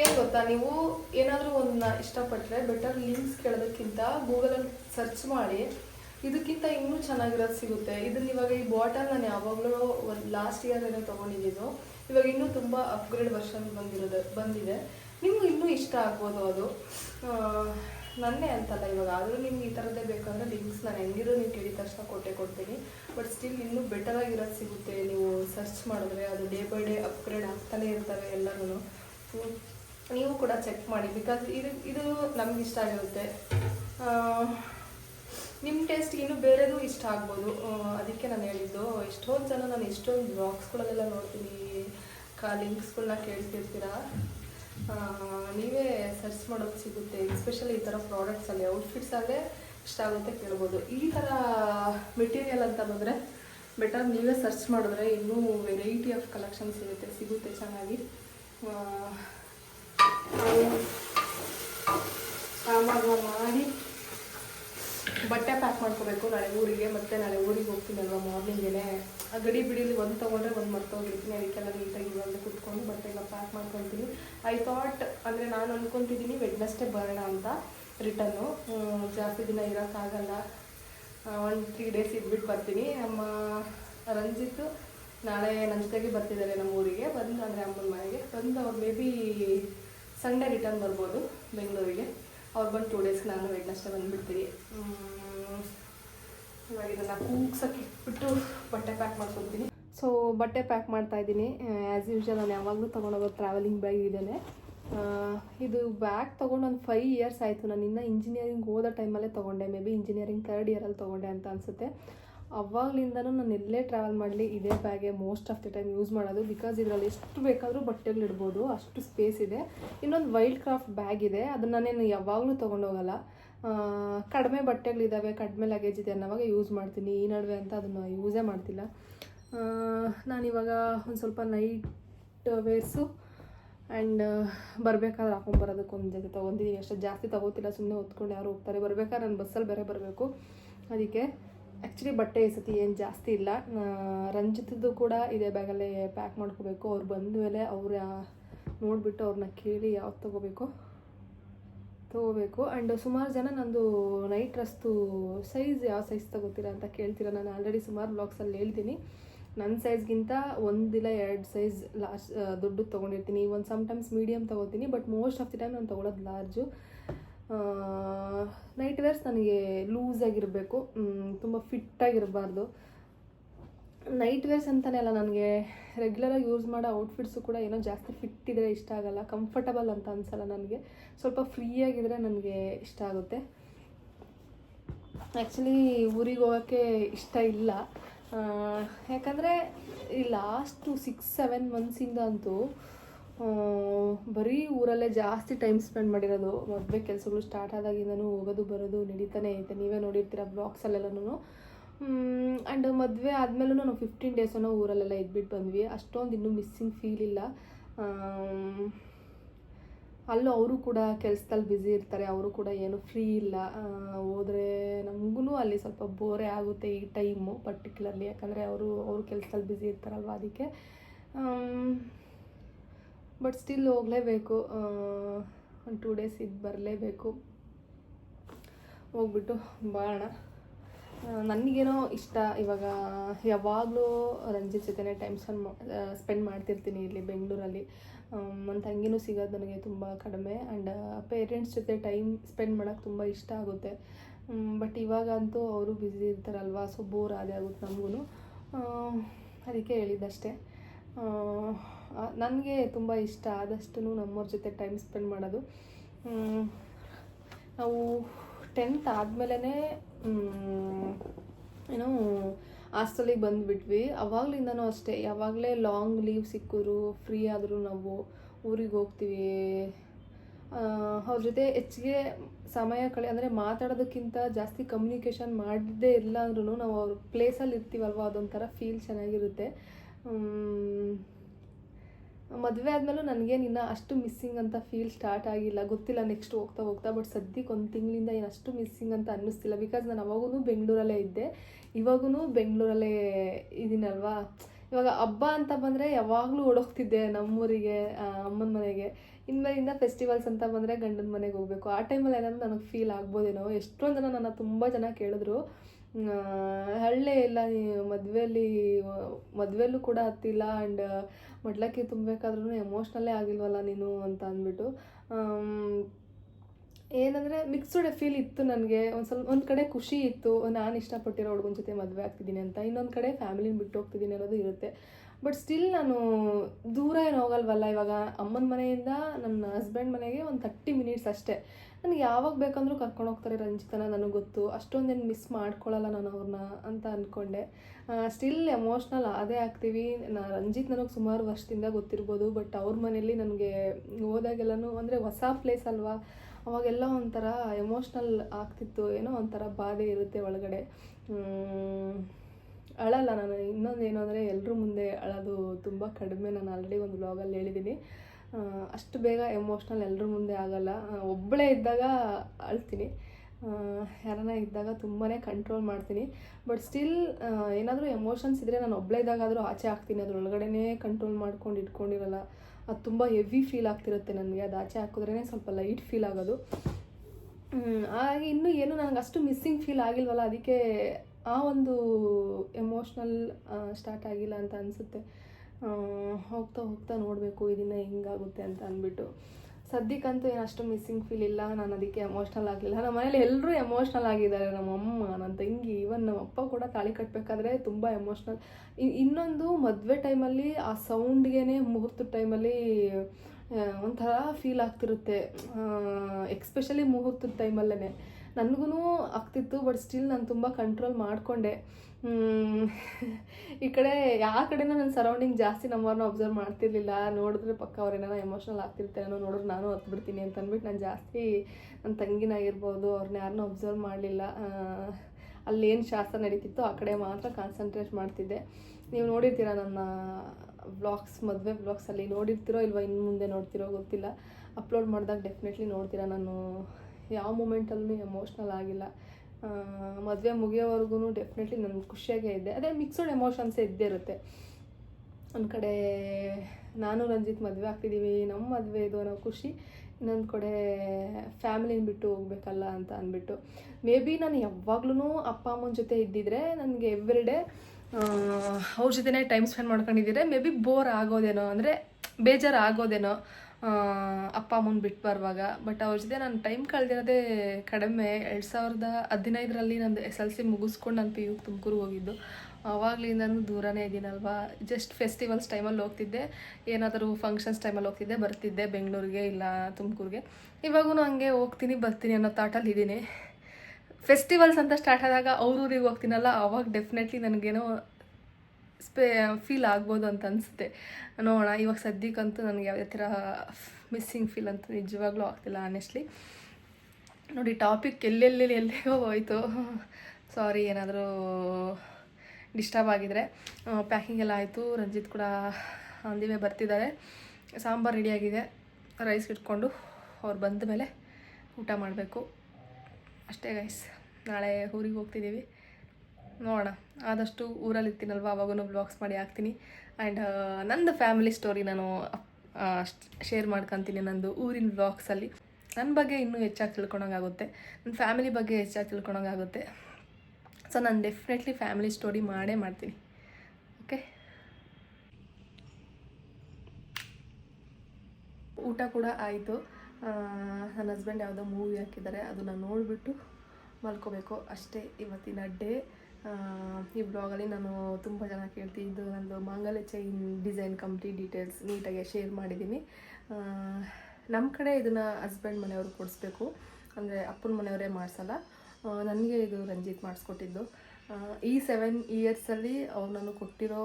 ಏನು ಗೊತ್ತಾ ನೀವು ಏನಾದರೂ ಒಂದನ್ನ ಇಷ್ಟಪಟ್ಟರೆ ಬೆಟರ್ ಲಿಂಕ್ಸ್ ಕೇಳೋದಕ್ಕಿಂತ ಗೂಗಲಲ್ಲಿ ಸರ್ಚ್ ಮಾಡಿ ಇದಕ್ಕಿಂತ ಇನ್ನೂ ಚೆನ್ನಾಗಿರೋದು ಸಿಗುತ್ತೆ ಇದನ್ನ ಇವಾಗ ಈ ಬಾಟಲ್ ನಾನು ಯಾವಾಗಲೂ ಒಂದು ಲಾಸ್ಟ್ ಇಯರ್ ಏನೋ ತೊಗೊಂಡಿದ್ದು ಇವಾಗ ಇನ್ನೂ ತುಂಬ ಅಪ್ಗ್ರೇಡ್ ವರ್ಷನ್ ಬಂದಿರೋದು, ಬಂದಿದೆ. ನಿಮ್ಗೆ ಇನ್ನೂ ಇಷ್ಟ ಆಗ್ಬೋದು ಅದು. ನನ್ನೇ ಅಂತಲ್ಲ ಇವಾಗ. ಆದರೂ ನಿಮ್ಗೆ ಈ ಥರದ್ದೇ ಬೇಕಂದ್ರೆ ಲಿಂಕ್ಸ್ ನಾನು ಹೆಂಗಿರೋ ನೀವು ಕೇಳಿದ ತಕ್ಷಣ ಕೊಟ್ಟೆ ಕೊಡ್ತೀನಿ. ಬಟ್ ಸ್ಟಿಲ್ ಇನ್ನೂ ಬೆಟರ್ ಆಗಿರೋದು ಸಿಗುತ್ತೆ ನೀವು ಸರ್ಚ್ ಮಾಡಿದ್ರೆ. ಅದು ಡೇ ಬೈ ಡೇ ಅಪ್ಗ್ರೇಡ್ ಆಗ್ತಾನೆ ಇರ್ತವೆ ಎಲ್ಲರೂ ನೀವು ಕೂಡ ಚೆಕ್ ಮಾಡಿ. ಬಿಕಾಸ್ ಇದು ಇದು ನಮ್ಗೆ ಇಷ್ಟ ಆಗಿರುತ್ತೆ. ನಿಮ್ಮ ಟೇಸ್ಟ್ ಇನ್ನೂ ಬೇರೆದು ಇಷ್ಟ ಆಗ್ಬೋದು. ಅದಕ್ಕೆ ನಾನು ಹೇಳಿದ್ದು, ಎಷ್ಟೊಂದು ಜನ ನಾನು ಎಷ್ಟೊಂದು ಬ್ಲಾಗ್ಸ್ಗಳಲ್ಲೆಲ್ಲ ನೋಡ್ತೀನಿ. ಲಿಂಕ್ಸ್ಗಳನ್ನ ಕೇಳ್ತಿರ್ತೀರಾ ನೀವೇ ಸರ್ಚ್ ಮಾಡೋದು ಸಿಗುತ್ತೆ ಎಸ್ಪೆಷಲಿ ಈ ಥರ ಪ್ರಾಡಕ್ಟ್ಸಲ್ಲಿ ಔಟ್ಫಿಟ್ಸಲ್ಲೇ ಇಷ್ಟ ಆಗುತ್ತೆ ಕೇಳ್ಬೋದು. ಈ ಥರ ಮೆಟೀರಿಯಲ್ ಅಂತ ಬಂದರೆ ಬೆಟರ್ ನೀವೇ ಸರ್ಚ್ ಮಾಡಿದ್ರೆ ಇನ್ನೂ ವೆರೈಟಿ ಆಫ್ ಕಲೆಕ್ಷನ್ ಸಿಗುತ್ತೆ ಸಿಗುತ್ತೆ ಚೆನ್ನಾಗಿ. ಆವಾಗ ನಾವು ಮಾಡಿ ಬಟ್ಟೆ ಪ್ಯಾಕ್ ಮಾಡ್ಕೋಬೇಕು. ನಾಳೆ ಊರಿಗೆ, ಮತ್ತೆ ನಾಳೆ ಊರಿಗೆ ಹೋಗ್ತೀನಲ್ವ ಮಾರ್ನಿಂಗೇ ಆ ಗಡಿ ಬಿಡಿಲಿ ಒಂದು ತೊಗೊಂಡ್ರೆ ಒಂದು ಮರ್ತೋಗಿರ್ತೀನಿ ಅದಕ್ಕೆಲ್ಲ ನೀಟಾಗಿ ಇವಾಗ ಬಟ್ಟೆಗಳ ಪ್ಯಾಕ್ ಮಾಡ್ಕೊಳ್ತೀನಿ. ಐ ಥಾಟ್ ಅಂದರೆ ನಾನು ಅಂದ್ಕೊತಿದ್ದೀನಿ ವೆಡ್ನಸ್ಡೇ ಬರೋಣ ಅಂತ ರಿಟರ್ನು ಜಾಸ್ತಿ ದಿನ ಇರೋಕ್ಕಾಗಲ್ಲ. ಒಂದು ತ್ರೀ ಡೇಸ್ ಇದ್ಬಿಟ್ಟು ಬರ್ತೀನಿ. ನಮ್ಮ ರಂಜಿತ್ ನಾಳೆ ನನ್ನ ಜೊತೆಗೆ ಬರ್ತಿದ್ದಾರೆ ನಮ್ಮ ಊರಿಗೆ. ಬಂದು ಅಂದರೆ ಅಮ್ಮನ ಮನೆಗೆ. ಬಂದು ಅವ್ರು ಮೇ ಬಿ ಸಂಡೇ ರಿಟರ್ನ್ ಬರ್ಬೋದು ಬೆಂಗಳೂರಿಗೆ. ಅವ್ರು ಬಂದು ಟೂ ಡೇಸ್ ನಾನು ವೆಡ್ನಸ್ಡೇ ಬಂದುಬಿಡ್ತೀನಿ. ಇವಾಗ ಇದನ್ನು ಕೂಗ್ಸಕ್ಕೆ ಇಟ್ಬಿಟ್ಟು ಬಟ್ಟೆ ಪ್ಯಾಕ್ ಮಾಡ್ಕೊತೀನಿ ಸೊ ಬಟ್ಟೆ ಪ್ಯಾಕ್ ಮಾಡ್ತಾ ಇದ್ದೀನಿ. ಆ್ಯಸ್ ಯೂಶಲ್ ನಾನು ಯಾವಾಗಲೂ ತೊಗೊಂಡೋಗೋ ಟ್ರಾವೆಲಿಂಗ್ ಬ್ಯಾಗ್ ಇದ್ದೇನೆ ಇದು ಬ್ಯಾಗ್ ತೊಗೊಂಡು ಒಂದು ಫೈವ್ ಇಯರ್ಸ್ ಆಯಿತು. ನಾನು ಇನ್ನೂ ಇಂಜಿನಿಯರಿಂಗ್ ಓದೋ ಟೈಮಲ್ಲೇ ತೊಗೊಂಡೆ. ಮೇ ಬಿ ಇಂಜಿನಿಯರಿಂಗ್ ಥರ್ಡ್ ಇಯರಲ್ಲಿ ತೊಗೊಂಡೆ ಅಂತ ಅನಿಸುತ್ತೆ. ಅವಾಗಲಿಂದನೂ ನಾನು ಎಲ್ಲೇ ಟ್ರಾವೆಲ್ ಮಾಡಲಿ. ಇದೇ ಬ್ಯಾಗೆ most of the time use ಮಾಡೋದು. ಬಿಕಾಸ್ ಇದರಲ್ಲಿ ಎಷ್ಟು ಬೇಕಾದರೂ ಬಟ್ಟೆಗಳು ಇಡ್ಬೋದು. ಅಷ್ಟು ಸ್ಪೇಸ್ ಇದೆ. ಇನ್ನೊಂದು ವೈಲ್ಡ್ ಕ್ರಾಫ್ಟ್ ಬ್ಯಾಗ್ ಇದೆ. ಅದನ್ನು ನಾನು ಯಾವಾಗಲೂ ತೊಗೊಂಡೋಗಲ್ಲ. ಕಡಿಮೆ ಬಟ್ಟೆಗಳಿದ್ದಾವೆ ಕಡಿಮೆ ಲಗೇಜ್ ಇದೆ ಅನ್ನೋವಾಗ ಯೂಸ್ ಮಾಡ್ತೀನಿ. ಈ ನಡುವೆ ಅಂತ ಅದನ್ನು ಯೂಸೇ ಮಾಡ್ತಿಲ್ಲ. ನಾನಿವಾಗ ಒಂದು ಸ್ವಲ್ಪ ನೈಟ್ ವೇರ್ಸು ಆ್ಯಂಡ್ ಬರಬೇಕಾದ್ರೆ ಹಾಕೊಂಬರೋದಕ್ಕೆ ಒಂದು ಜೊತೆ ತಗೊಂಡಿದ್ದೀನಿ ಅಷ್ಟೇ ಜಾಸ್ತಿ ತೊಗೋತಿಲ್ಲ ಸುಮ್ಮನೆ ಹೊತ್ಕೊಂಡು ಯಾರು ಹೋಗ್ತಾರೆ. ಬರಬೇಕಾದ್ರೆ ನಾನು ಬಸ್ಸಲ್ಲಿ ಬೇರೆ ಬರಬೇಕು. ಅದಕ್ಕೆ ಆ್ಯಕ್ಚುಲಿ ಬಟ್ಟೆ ಈ ಏನು ಜಾಸ್ತಿ ಇಲ್ಲ. ರಂಜಿತದ್ದು ಕೂಡ ಇದೇ ಬ್ಯಾಗಲ್ಲೇ ಪ್ಯಾಕ್ ಮಾಡ್ಕೋಬೇಕು. ಅವ್ರು ಬಂದ ಮೇಲೆ ಅವ್ರು ನೋಡಿಬಿಟ್ಟು ಅವ್ರನ್ನ ಕೇಳಿ ಯಾವ್ದು ತೊಗೋಬೇಕು. ತೊಗೋಬೇಕು. ಆ್ಯಂಡ್ ಸುಮಾರು ಜನ ನಂದು ನೈಟ್ ಡ್ರೆಸ್ದು ಸೈಜ್ ಯಾವ ಸೈಜ್ ತೊಗೋತೀರಾ ಅಂತ ಕೇಳ್ತೀರಾ. ನಾನು ಆಲ್ರೆಡಿ ಸುಮಾರು ಬ್ಲಾಗ್ಸಲ್ಲಿ ಹೇಳ್ತೀನಿ. ನನ್ನ ಸೈಜ್ಗಿಂತ ಒಂದಿಲ್ಲ ಎರಡು ಸೈಜ್ ಲಾಸ್ಟ್ ದೊಡ್ಡದು ತೊಗೊಂಡಿರ್ತೀನಿ. ಒಂದು sometimes medium ತೊಗೋತೀನಿ but most of the time ನಾನು ತೊಗೊಳೋದು ಲಾರ್ಜು ನೈಟ್ ವೇರ್ಸ್ ನನಗೆ ಲೂಸಾಗಿರಬೇಕು ತುಂಬ ಫಿಟ್ಟಾಗಿರಬಾರ್ದು ನೈಟ್ ವೇರ್ಸ್ ಅಂತಲೇ ಅಲ್ಲ, ನನಗೆ ರೆಗ್ಯುಲರಾಗಿ ಯೂಸ್ ಮಾಡೋ ಔಟ್ಫಿಟ್ಸು ಕೂಡ ಏನೋ ಜಾಸ್ತಿ ಫಿಟ್ ಇದ್ದರೆ ಇಷ್ಟ ಆಗಲ್ಲ. ಕಂಫರ್ಟಬಲ್ ಅಂತ ಅನ್ಸಲ್ಲ ನನಗೆ. ಸ್ವಲ್ಪ ಫ್ರೀಯಾಗಿದ್ದರೆ ನನಗೆ ಇಷ್ಟ ಆಗುತ್ತೆ. ಆ್ಯಕ್ಚುಲಿ ಊರಿಗೆ ಹೋಗೋಕ್ಕೆ ಇಷ್ಟ ಇಲ್ಲ. ಯಾಕಂದರೆ ಈ ಲಾಸ್ಟು ಸಿಕ್ಸ್ ಸೆವೆನ್ ಮಂತ್ಸಿಂದ ಅಂತೂ ಬರೀ ಊರಲ್ಲೇ ಜಾಸ್ತಿ ಟೈಮ್ ಸ್ಪೆಂಡ್ ಮಾಡಿರೋದು ಮದುವೆ ಕೆಲಸಗಳು ಸ್ಟಾರ್ಟ್ ಆದಾಗಿಂದನೂ ಹೋಗೋದು, ಬರೋದು, ನಡೀತಾನೆ ಐತೆ. ನೀವೇ ನೋಡಿರ್ತೀರ ಬ್ಲಾಗ್ಸಲ್ಲೆಲ್ಲನೂ ಆ್ಯಂಡ್ ಮದುವೆ ಆದಮೇಲೂ ನಾವು ಫಿಫ್ಟೀನ್ ಡೇಸನ್ನು ಊರಲ್ಲೆಲ್ಲ ಇದ್ಬಿಟ್ಟು ಬಂದ್ವಿ. ಅಷ್ಟೊಂದು ಇನ್ನೂ ಮಿಸ್ಸಿಂಗ್ ಫೀಲ್ ಇಲ್ಲ. ಅಲ್ಲೂ ಅವರು ಕೂಡ ಕೆಲಸದಲ್ಲಿ ಬ್ಯುಸಿ ಇರ್ತಾರೆ, ಅವರು ಕೂಡ ಏನು ಫ್ರೀ ಇಲ್ಲ. ಹೋದರೆ ನಮಗೂ ಅಲ್ಲಿ ಸ್ವಲ್ಪ ಬೋರೇ ಆಗುತ್ತೆ ಈ ಟೈಮು ಪರ್ಟಿಕ್ಯುಲರ್ಲಿ ಯಾಕಂದರೆ ಅವರು ಅವರು ಕೆಲಸದಲ್ಲಿ ಬ್ಯುಸಿ ಇರ್ತಾರಲ್ವ ಅದಕ್ಕೆ. ಬಟ್ ಸ್ಟಿಲ್ ಹೋಗಲೇಬೇಕು. ಒಂದು ಟೂ ಡೇಸ್ ಇದು ಬರಲೇಬೇಕು. ಹೋಗ್ಬಿಟ್ಟು ಬರೋಣ ನನಗೇನೋ ಇಷ್ಟ ಇವಾಗ, ಯಾವಾಗಲೂ ರಂಜಿತ್ ಜೊತೆನೇ ಟೈಮ್ ಸ್ಪೆಂಡ್ ಸ್ಪೆಂಡ್ ಮಾಡ್ತಿರ್ತೀನಿ ಇಲ್ಲಿ ಬೆಂಗಳೂರಲ್ಲಿ. ನನ್ನ ತಂಗಿನೂ ಸಿಗೋದು ನನಗೆ ತುಂಬ ಕಡಿಮೆ ಆ್ಯಂಡ್ ಪೇರೆಂಟ್ಸ್ ಜೊತೆ ಟೈಮ್ ಸ್ಪೆಂಡ್ ಮಾಡೋಕ್ಕೆ ತುಂಬ ಇಷ್ಟ ಆಗುತ್ತೆ. ಬಟ್ ಇವಾಗಂತೂ ಅವರು ಬ್ಯುಸಿ ಇರ್ತಾರಲ್ವ ಸೊ ಬೋರ್ ಆದೇ ಆಗುತ್ತೆ ನಮಗೂ ಅದಕ್ಕೆ ಹೇಳಿದ್ದಷ್ಟೇ ನನಗೆ ತುಂಬ ಇಷ್ಟ ಆದಷ್ಟು ನಮ್ಮವ್ರ ಜೊತೆ ಟೈಮ್ ಸ್ಪೆಂಡ್ ಮಾಡೋದು. ನಾವು ಟೆಂತ್ ಆದಮೇಲೆ ಏನೋ ಹಾಸ್ಟೆಲಿಗೆ ಬಂದುಬಿಟ್ವಿ. ಅವಾಗಲಿಂದನೂ ಅಷ್ಟೇ. ಯಾವಾಗಲೇ ಲಾಂಗ್ ಲೀವ್ ಸಿಕ್ಕಿದ್ರು ಫ್ರೀ ಆದರೂ ನಾವು ಊರಿಗೆ ಹೋಗ್ತೀವಿ. ಅವ್ರ ಜೊತೆ ಹೆಚ್ಚಿಗೆ ಸಮಯ ಕಳೆ, ಅಂದರೆ ಮಾತಾಡೋದಕ್ಕಿಂತ ಜಾಸ್ತಿ ಕಮ್ಯುನಿಕೇಷನ್ ಮಾಡದೇ ಇಲ್ಲ ಅಂದ್ರೂ ನಾವು ಅವ್ರ ಪ್ಲೇಸಲ್ಲಿ ಇರ್ತೀವಲ್ವ, ಅದೊಂಥರ ಫೀಲ್ ಚೆನ್ನಾಗಿರುತ್ತೆ. ಮದುವೆ ಆದಮೇಲೂ ನನಗೇನು ಇನ್ನೂ ಅಷ್ಟು ಮಿಸ್ಸಿಂಗ್ ಅಂತ ಫೀಲ್ ಸ್ಟಾರ್ಟ್ ಆಗಿಲ್ಲ. ಗೊತ್ತಿಲ್ಲ ನೆಕ್ಸ್ಟ್ ಹೋಗ್ತಾ ಹೋಗ್ತಾ ಬಟ್ ಸದ್ಯಕ್ಕೆ ಒಂದು ತಿಂಗಳಿಂದ ಏನು ಅಷ್ಟು ಮಿಸ್ಸಿಂಗ್ ಅಂತ ಅನ್ನಿಸ್ತಿಲ್ಲ. ಬಿಕಾಸ್ ನಾನು ಅವಾಗೂ ಬೆಂಗಳೂರಲ್ಲೇ ಇದ್ದೆ. ಇವಾಗೂ ಬೆಂಗಳೂರಲ್ಲೇ ಇದ್ದೀನಲ್ವಾ ಇವಾಗ ಹಬ್ಬ ಅಂತ ಬಂದರೆ ಯಾವಾಗಲೂ ಓಡೋಗ್ತಿದ್ದೆ ನಮ್ಮೂರಿಗೆ ಅಮ್ಮನ ಮನೆಗೆ. ಇನ್ಮೇಲಿಂದ ಫೆಸ್ಟಿವಲ್ಸ್ ಅಂತ ಬಂದರೆ ಗಂಡನ ಮನೆಗೆ ಹೋಗಬೇಕು. ಆ ಟೈಮಲ್ಲಿ ಏನಾದರೂ ನನಗೆ ಫೀಲ್ ಆಗ್ಬೋದೇನೋ? ಎಷ್ಟೊಂದು ಜನ ನನ್ನ ತುಂಬ ಜನ ಕೇಳಿದ್ರು. ಹಳ್ಳೆ ಇಲ್ಲ ಮದುವೆಯಲ್ಲಿ ಮದುವೆಯಲ್ಲೂ ಕೂಡ ಹತ್ತಿಲ್ಲ ಆ್ಯಂಡ್ ಮಡ್ಲಕ್ಕಿ ತುಂಬಬೇಕಾದ್ರೂ ಎಮೋಷ್ನಲ್ಲೇ ಆಗಿಲ್ವಲ್ಲ ನೀನು ಅಂತ ಅಂದ್ಬಿಟ್ಟು. ಏನಂದರೆ ಮಿಕ್ಸ್ಡ್ ಫೀಲ್ ಇತ್ತು ನನಗೆ. ಒಂದು ಸ್ವಲ್ಪ, ಒಂದು ಕಡೆ ಖುಷಿ ಇತ್ತು, ನಾನು ಇಷ್ಟಪಟ್ಟಿರೋ ಹುಡುಗನ ಜೊತೆ ಮದುವೆ ಆಗ್ತಿದ್ದೀನಿ ಅಂತ. ಇನ್ನೊಂದು ಕಡೆ ಫ್ಯಾಮಿಲಿನ ಬಿಟ್ಟು ಹೋಗ್ತಿದ್ದೀನಿ ಅನ್ನೋದು ಇರುತ್ತೆ. ಬಟ್ ಸ್ಟಿಲ್ ನಾನು ದೂರ ಏನು ಹೋಗಲ್ವಲ್ಲ, ಇವಾಗ ಅಮ್ಮನ ಮನೆಯಿಂದ ನನ್ನ ಹಸ್ಬೆಂಡ್ ಮನೆಗೆ ಒಂದು ತರ್ಟಿ ಮಿನಿಟ್ಸ್ ಅಷ್ಟೇ. ನನಗೆ ಯಾವಾಗ ಬೇಕಂದ್ರೂ ಕರ್ಕೊಂಡು ಹೋಗ್ತಾರೆ ರಂಜಿತನ, ನನಗೆ ಗೊತ್ತು. ಅಷ್ಟೊಂದೇನು ಮಿಸ್ ಮಾಡ್ಕೊಳ್ಳಲ್ಲ ನಾನು ಅವ್ರನ್ನ ಅಂತ ಅಂದ್ಕೊಂಡೆ ಸ್ಟಿಲ್ ಎಮೋಷ್ನಲ್ ಅದೇ ಆಗ್ತೀವಿ. ನಾ, ರಂಜಿತ್ ನನಗೆ ಸುಮಾರು ವರ್ಷದಿಂದ ಗೊತ್ತಿರ್ಬೋದು ಬಟ್ ಅವ್ರ ಮನೇಲಿ ನನಗೆ ಹೋದಾಗೆಲ್ಲನೂ ಅಂದರೆ ಹೊಸ ಪ್ಲೇಸ್ ಅಲ್ವಾ? ಅವಾಗೆಲ್ಲ ಒಂಥರ ಎಮೋಷ್ನಲ್ ಆಗ್ತಿತ್ತು, ಏನೋ ಒಂಥರ ಬಾಧೆ ಇರುತ್ತೆ ಒಳಗಡೆ. ಅಳಲ್ಲ ನಾನು. ಇನ್ನೊಂದು ಏನು ಅಂದರೆ ಎಲ್ಲರೂ ಮುಂದೆ ಅಳೋದು ತುಂಬ ಕಡಿಮೆ. ನಾನು ಆಲ್ರೆಡಿ ಒಂದು ಬ್ಲಾಗಲ್ಲಿ ಹೇಳಿದ್ದೀನಿ ಅಷ್ಟು ಬೇಗ ಎಮೋಷ್ನಲ್ ಎಲ್ಲರ ಮುಂದೆ ಆಗಲ್ಲ. ಒಬ್ಬಳೇ ಇದ್ದಾಗ ಅಳ್ತೀನಿ. ಯಾರನ್ನ ಇದ್ದಾಗ ತುಂಬಾ ಕಂಟ್ರೋಲ್ ಮಾಡ್ತೀನಿ. ಬಟ್ ಸ್ಟಿಲ್ ಏನಾದರೂ ಎಮೋಷನ್ಸ್ ಇದ್ದರೆ ನಾನು ಒಬ್ಬಳೇ ಇದ್ದಾಗಾದರೂ ಆಚೆ ಹಾಕ್ತೀನಿ. ಅದ್ರೊಳಗಡೆನೇ ಕಂಟ್ರೋಲ್ ಮಾಡ್ಕೊಂಡು ಇಟ್ಕೊಂಡಿರಲ್ಲ. ಅದು ತುಂಬ ಹೆವಿ ಫೀಲ್ ಆಗ್ತಿರುತ್ತೆ ನನಗೆ. ಅದು ಆಚೆ ಹಾಕಿದ್ರೇ ಸ್ವಲ್ಪ ಲೈಟ್ ಫೀಲ್ ಆಗೋದು. ಹಾಗೆ ಇನ್ನೂ ಏನು, ನನಗೆ ಅಷ್ಟು ಮಿಸ್ಸಿಂಗ್ ಫೀಲ್ ಆಗಿಲ್ವಲ್ಲ? ಅದಕ್ಕೆ ಆ ಒಂದು ಎಮೋಷ್ನಲ್ ಸ್ಟಾರ್ಟ್ ಆಗಿಲ್ಲ ಅಂತ ಅನಿಸುತ್ತೆ. ಹೋಗ್ತಾ ಹೋಗ್ತಾ ನೋಡಬೇಕು ಇದನ್ನು ಹೆಂಗಾಗುತ್ತೆ ಅಂತ ಅಂದ್ಬಿಟ್ಟು. ಸದ್ಯಕ್ಕಂತೂ ಏನು ಅಷ್ಟು ಮಿಸ್ಸಿಂಗ್ ಫೀಲ್ ಇಲ್ಲ, ನಾನು ಅದಕ್ಕೆ ಎಮೋಷ್ನಲ್ ಆಗಲಿಲ್ಲ ನಮ್ಮ ಮನೇಲಿ ಎಲ್ಲರೂ ಎಮೋಷ್ನಲ್ ಆಗಿದ್ದಾರೆ. ನಮ್ಮ ಅಮ್ಮ, ನನ್ನ ತಂಗಿ ಇವನ್ ನಮ್ಮ ಅಪ್ಪ ಕೂಡ ತಾಳಿ ಕಟ್ಟಬೇಕಾದ್ರೆ ತುಂಬ ಎಮೋಷ್ನಲ್ ಇನ್ನೊಂದು ಮದುವೆ ಟೈಮಲ್ಲಿ ಆ ಸೌಂಡ್ಗೆ ಮುಹೂರ್ತದ ಟೈಮಲ್ಲಿ ಒಂಥರ ಫೀಲ್ ಆಗ್ತಿರುತ್ತೆ. ಎಕ್ಸ್ಪೆಷಲಿ ಮುಹೂರ್ತದ ಟೈಮಲ್ಲೇ ನನಗೂ ಆಗ್ತಿತ್ತು ಬಟ್ ಸ್ಟಿಲ್ ನಾನು ತುಂಬ ಕಂಟ್ರೋಲ್ ಮಾಡಿಕೊಂಡೆ. ಈ ಕಡೆ ಯಾವ ಕಡೆನೂ ನನ್ನ ಸರೌಂಡಿಂಗ್ ಜಾಸ್ತಿ ನಮ್ಮವ್ರನ್ನ ಅಬ್ಸರ್ವ್ ಮಾಡ್ತಿರ್ಲಿಲ್ಲ. ನೋಡಿದ್ರೆ ಪಕ್ಕ ಅವ್ರೇನೋ ಏನಾರ ಆಗ್ತಿರ್ತಾರೆ ಆಗ್ತಿರ್ತಾರೇನೋ ನೋಡಿದ್ರೆ ನಾನು ಹತ್ತು ಬಿಡ್ತೀನಿ ಅಂತ ಅಂದ್ಬಿಟ್ಟು ನಾನು ಜಾಸ್ತಿ ನನ್ನ ತಂಗಿನಾಗಿರ್ಬೋದು ಅವ್ರನ್ನ ಯಾರನ್ನೂ ಅಬ್ಸರ್ವ್ ಮಾಡಲಿಲ್ಲ ಅಲ್ಲೇನು ಶಾಸ್ತ್ರ ನಡೀತಿತ್ತು ಆ ಕಡೆ ಮಾತ್ರ ಕಾನ್ಸಂಟ್ರೇಟ್ ಮಾಡ್ತಿದ್ದೆ. ನೀವು ನೋಡಿರ್ತೀರ ನನ್ನ ವ್ಲಾಗ್ಸ್ ಮದುವೆ ವ್ಲಾಗ್ಸಲ್ಲಿ ನೋಡಿರ್ತೀರೋ ಇಲ್ವಾ ಇನ್ನು ಮುಂದೆ ನೋಡ್ತಿರೋ ಗೊತ್ತಿಲ್ಲ. ಅಪ್ಲೋಡ್ ಮಾಡಿದಾಗ ಡೆಫಿನೆಟ್ಲಿ ನೋಡ್ತೀರಾ ನಾನು. ಯಾವ ಮೂಮೆಂಟಲ್ಲೂ ಎಮೋಷ್ನಲ್ ಆಗಿಲ್ಲ. ಮದುವೆ ಮುಗಿಯೋವರೆಗೂ ಡೆಫಿನೆಟ್ಲಿ ನನಗೆ ಖುಷಿಯಾಗೇ ಇದ್ದೆ ಅದೇ ಮಿಕ್ಸಡ್ ಎಮೋಷನ್ಸೇ ಇದ್ದೇ ಇರುತ್ತೆ. ಒಂದು ಕಡೆ ನಾನು ರಂಜಿತ್ ಮದುವೆ ಆಗ್ತಿದ್ದೀವಿ ನಮ್ಮ ಮದುವೆ ಇದು ಅನ್ನೋ ಖುಷಿ. ಇನ್ನೊಂದು ಕಡೆ ಫ್ಯಾಮಿಲಿನ ಬಿಟ್ಟು ಹೋಗ್ಬೇಕಲ್ಲ ಅಂತ ಅಂದ್ಬಿಟ್ಟು. ಮೇ ಬಿ ನಾನು ಯಾವಾಗ್ಲೂ ಅಪ್ಪ, ಅಮ್ಮನ ಜೊತೆ ಇದ್ದಿದ್ರೆ ನನಗೆ ಎವ್ರಿ ಡೇ ಅವ್ರ ಜೊತೆನೇ ಟೈಮ್ ಸ್ಪೆಂಡ್ ಮಾಡ್ಕೊಂಡಿದ್ದಿದ್ರೆ ಮೇ ಬಿ ಬೋರ್ ಆಗೋದೇನೋ, ಅಂದರೆ ಬೇಜಾರು ಆಗೋದೇನೋ ಅಪ್ಪ, ಅಮ್ಮನ ಬಿಟ್ಟು ಬರುವಾಗ. ಬಟ್ ಅವ್ರ ಜೊತೆ ನಾನು ಟೈಮ್ ಕಳೆದಿರೋದೇ ಕಡಿಮೆ. ಎರಡು ಸಾವಿರದ ಹದಿನೈದರಲ್ಲಿ ನಂದು ಎಸ್ ಎಲ್ ಸಿ ಮುಗಿಸ್ಕೊಂಡು ನಾನು ಪಿ ಯು ತುಮಕೂರು ಹೋಗಿದ್ದು. ಆವಾಗಲಿಂದನೂ ದೂರನೇ ಇದ್ದೀನಲ್ವಾ ಜಸ್ಟ್ ಫೆಸ್ಟಿವಲ್ಸ್ ಟೈಮಲ್ಲಿ ಹೋಗ್ತಿದ್ದೆ. ಏನಾದರೂ ಫಂಕ್ಷನ್ಸ್ ಟೈಮಲ್ಲಿ ಹೋಗ್ತಿದ್ದೆ. ಬರ್ತಿದ್ದೆ ಬೆಂಗಳೂರಿಗೆ ಇಲ್ಲ ತುಮಕೂರಿಗೆ. ಇವಾಗೂ ಹಂಗೆ ಹೋಗ್ತೀನಿ, ಬರ್ತೀನಿ ಅನ್ನೋ ತಾಟಲ್ಲಿ ಇದ್ದೀನಿ ಫೆಸ್ಟಿವಲ್ಸ್ ಅಂತ ಸ್ಟಾರ್ಟ್ ಆದಾಗ ಅವ್ರ ಊರಿಗೆ ಹೋಗ್ತೀನಲ್ಲ, ಅವಾಗ ಡೆಫಿನೆಟ್ಲಿ ನನಗೇನೋ ಸ್ಪೇ ಫೀಲ್ ಆಗ್ಬೋದು ಅಂತ ಅನಿಸುತ್ತೆ. ನೋಡೋಣ, ಇವಾಗ ಸದ್ಯಕ್ಕಂತೂ ನನಗೆ ಯಾವುದೇ ಥರ ಮಿಸ್ಸಿಂಗ್ ಫೀಲ್ ಅಂತ ನಿಜವಾಗ್ಲೂ ಆಗ್ತಿಲ್ಲ ಆನೆಸ್ಟ್ಲಿ ನೋಡಿ ಟಾಪಿಕ್ ಎಲ್ಲೆಲ್ಲಿ, ಎಲ್ಲಿಗೋ ಹೋಯ್ತು. ಸಾರಿ ಏನಾದರೂ ಡಿಸ್ಟರ್ಬ್ ಆಗಿದರೆ. ಪ್ಯಾಕಿಂಗ್ ಎಲ್ಲ ಆಯಿತು, ರಂಜಿತ್ ಕೂಡ ಅಂದಿವೆ ಬರ್ತಿದ್ದಾರೆ. ಸಾಂಬಾರು ರೆಡಿಯಾಗಿದೆ ರೈಸ್ ಇಟ್ಕೊಂಡು ಅವ್ರು ಬಂದ ಮೇಲೆ ಊಟ ಮಾಡಬೇಕು. ಅಷ್ಟೇ ಗೈಸ್ ನಾಳೆ ಊರಿಗೆ ಹೋಗ್ತಿದ್ದೀವಿ. ನೋಡೋಣ. ಆದಷ್ಟು ಊರಲ್ಲಿ ಇರ್ತೀನಲ್ವ ಅವಾಗೂ ಬ್ಲಾಗ್ಸ್ ಮಾಡಿ ಹಾಕ್ತೀನಿ. ಆ್ಯಂಡ್ ನಂದು ಫ್ಯಾಮಿಲಿ ಸ್ಟೋರಿ ನಾನು ಶೇರ್ ಮಾಡ್ಕೊತೀನಿ ನಂದು ಊರಿನ ಬ್ಲಾಗ್ಸಲ್ಲಿ ನನ್ನ ಬಗ್ಗೆ ಇನ್ನೂ ಹೆಚ್ಚಾಗಿ ತಿಳ್ಕೊಳಂಗಾಗುತ್ತೆ ನನ್ನ ಫ್ಯಾಮಿಲಿ ಬಗ್ಗೆ ಹೆಚ್ಚಾಗಿ ತಿಳ್ಕೊಳಂಗಾಗುತ್ತೆ ಸೊ ನಾನು ಡೆಫಿನೆಟ್ಲಿ ಫ್ಯಾಮಿಲಿ ಸ್ಟೋರಿ ಮಾಡೇ ಮಾಡ್ತೀನಿ. ಓಕೆ ಊಟ ಕೂಡ ಆಯಿತು. ನನ್ನ ಹಸ್ಬೆಂಡ್ ಯಾವುದೋ ಮೂವಿ ಹಾಕಿದ್ದಾರೆ. ಅದನ್ನು ನೋಡಿಬಿಟ್ಟು ಮಲ್ಕೋಬೇಕು. ಅಷ್ಟೇ ಇವತ್ತಿನ ಡೇ ಈ ಬ್ಲಾಗಲ್ಲಿ ನಾನು ತುಂಬ ಜನ ಕೇಳ್ತಿದ್ದು ನಂದು ಮಾಂಗಲ್ಯ ಚೈನ್ ಡಿಸೈನ್ ಕಂಪ್ಲೀಟ್ ಡೀಟೇಲ್ಸ್ ನೀಟಾಗಿ ಶೇರ್ ಮಾಡಿದ್ದೀನಿ. ನಮ್ಮ ಕಡೆ ಇದನ್ನು ಹಸ್ಬೆಂಡ್ ಮನೆಯವರು ಕೊಡಿಸ್ಬೇಕು. ಅಂದರೆ ಅಪ್ಪನ ಮನೆಯವರೇ ಮಾಡಿಸಲ್ಲ. ನನಗೆ ಇದು ರಂಜಿತ್ ಮಾಡಿಸ್ಕೊಟ್ಟಿದ್ದು. ಈ ಸೆವೆನ್ ಇಯರ್ಸಲ್ಲಿ ಅವ್ರು ನಾನು ಕೊಟ್ಟಿರೋ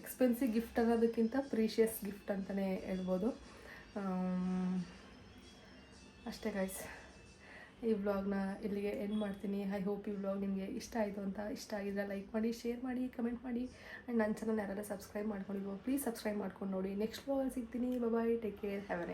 ಎಕ್ಸ್ಪೆನ್ಸಿವ್ ಗಿಫ್ಟ್ ಅನ್ನೋದಕ್ಕಿಂತ ಪ್ರೀಷಿಯಸ್ ಗಿಫ್ಟ್ ಅಂತಲೇ ಹೇಳ್ಬೋದು. ಅಷ್ಟೇ ಗೈಸ್ ಈ ವ್ಲಾಗ್ನ ಇಲ್ಲಿಗೆ ಎಂಡ್ ಮಾಡ್ತೀನಿ. ಐ ಹೋಪ್ ಈ ವ್ಲಾಗ್ ನಿಮಗೆ ಇಷ್ಟ ಆಯಿತು ಅಂತ ಇಷ್ಟ ಆಗಿದ್ರೆ ಲೈಕ್ ಮಾಡಿ ಶೇರ್ ಮಾಡಿ ಕಮೆಂಟ್ ಮಾಡಿ. ಆ್ಯಂಡ್ ನನ್ನ ಚಾನಲ್ ಯಾರಾದ್ರೂ ಸಬ್ಸ್ಕ್ರೈಬ್ ಮಾಡ್ಕೊಂಡಿಲ್ವೋ ಪ್ಲೀಸ್ ಸಬ್ಸ್ಕ್ರೈಬ್ ಮಾಡ್ಕೊಂಡು ನೋಡಿ. ನೆಕ್ಸ್ಟ್ ವ್ಲಾಗಲ್ಲಿ ಸಿಗ್ತೀನಿ. Bye take care have a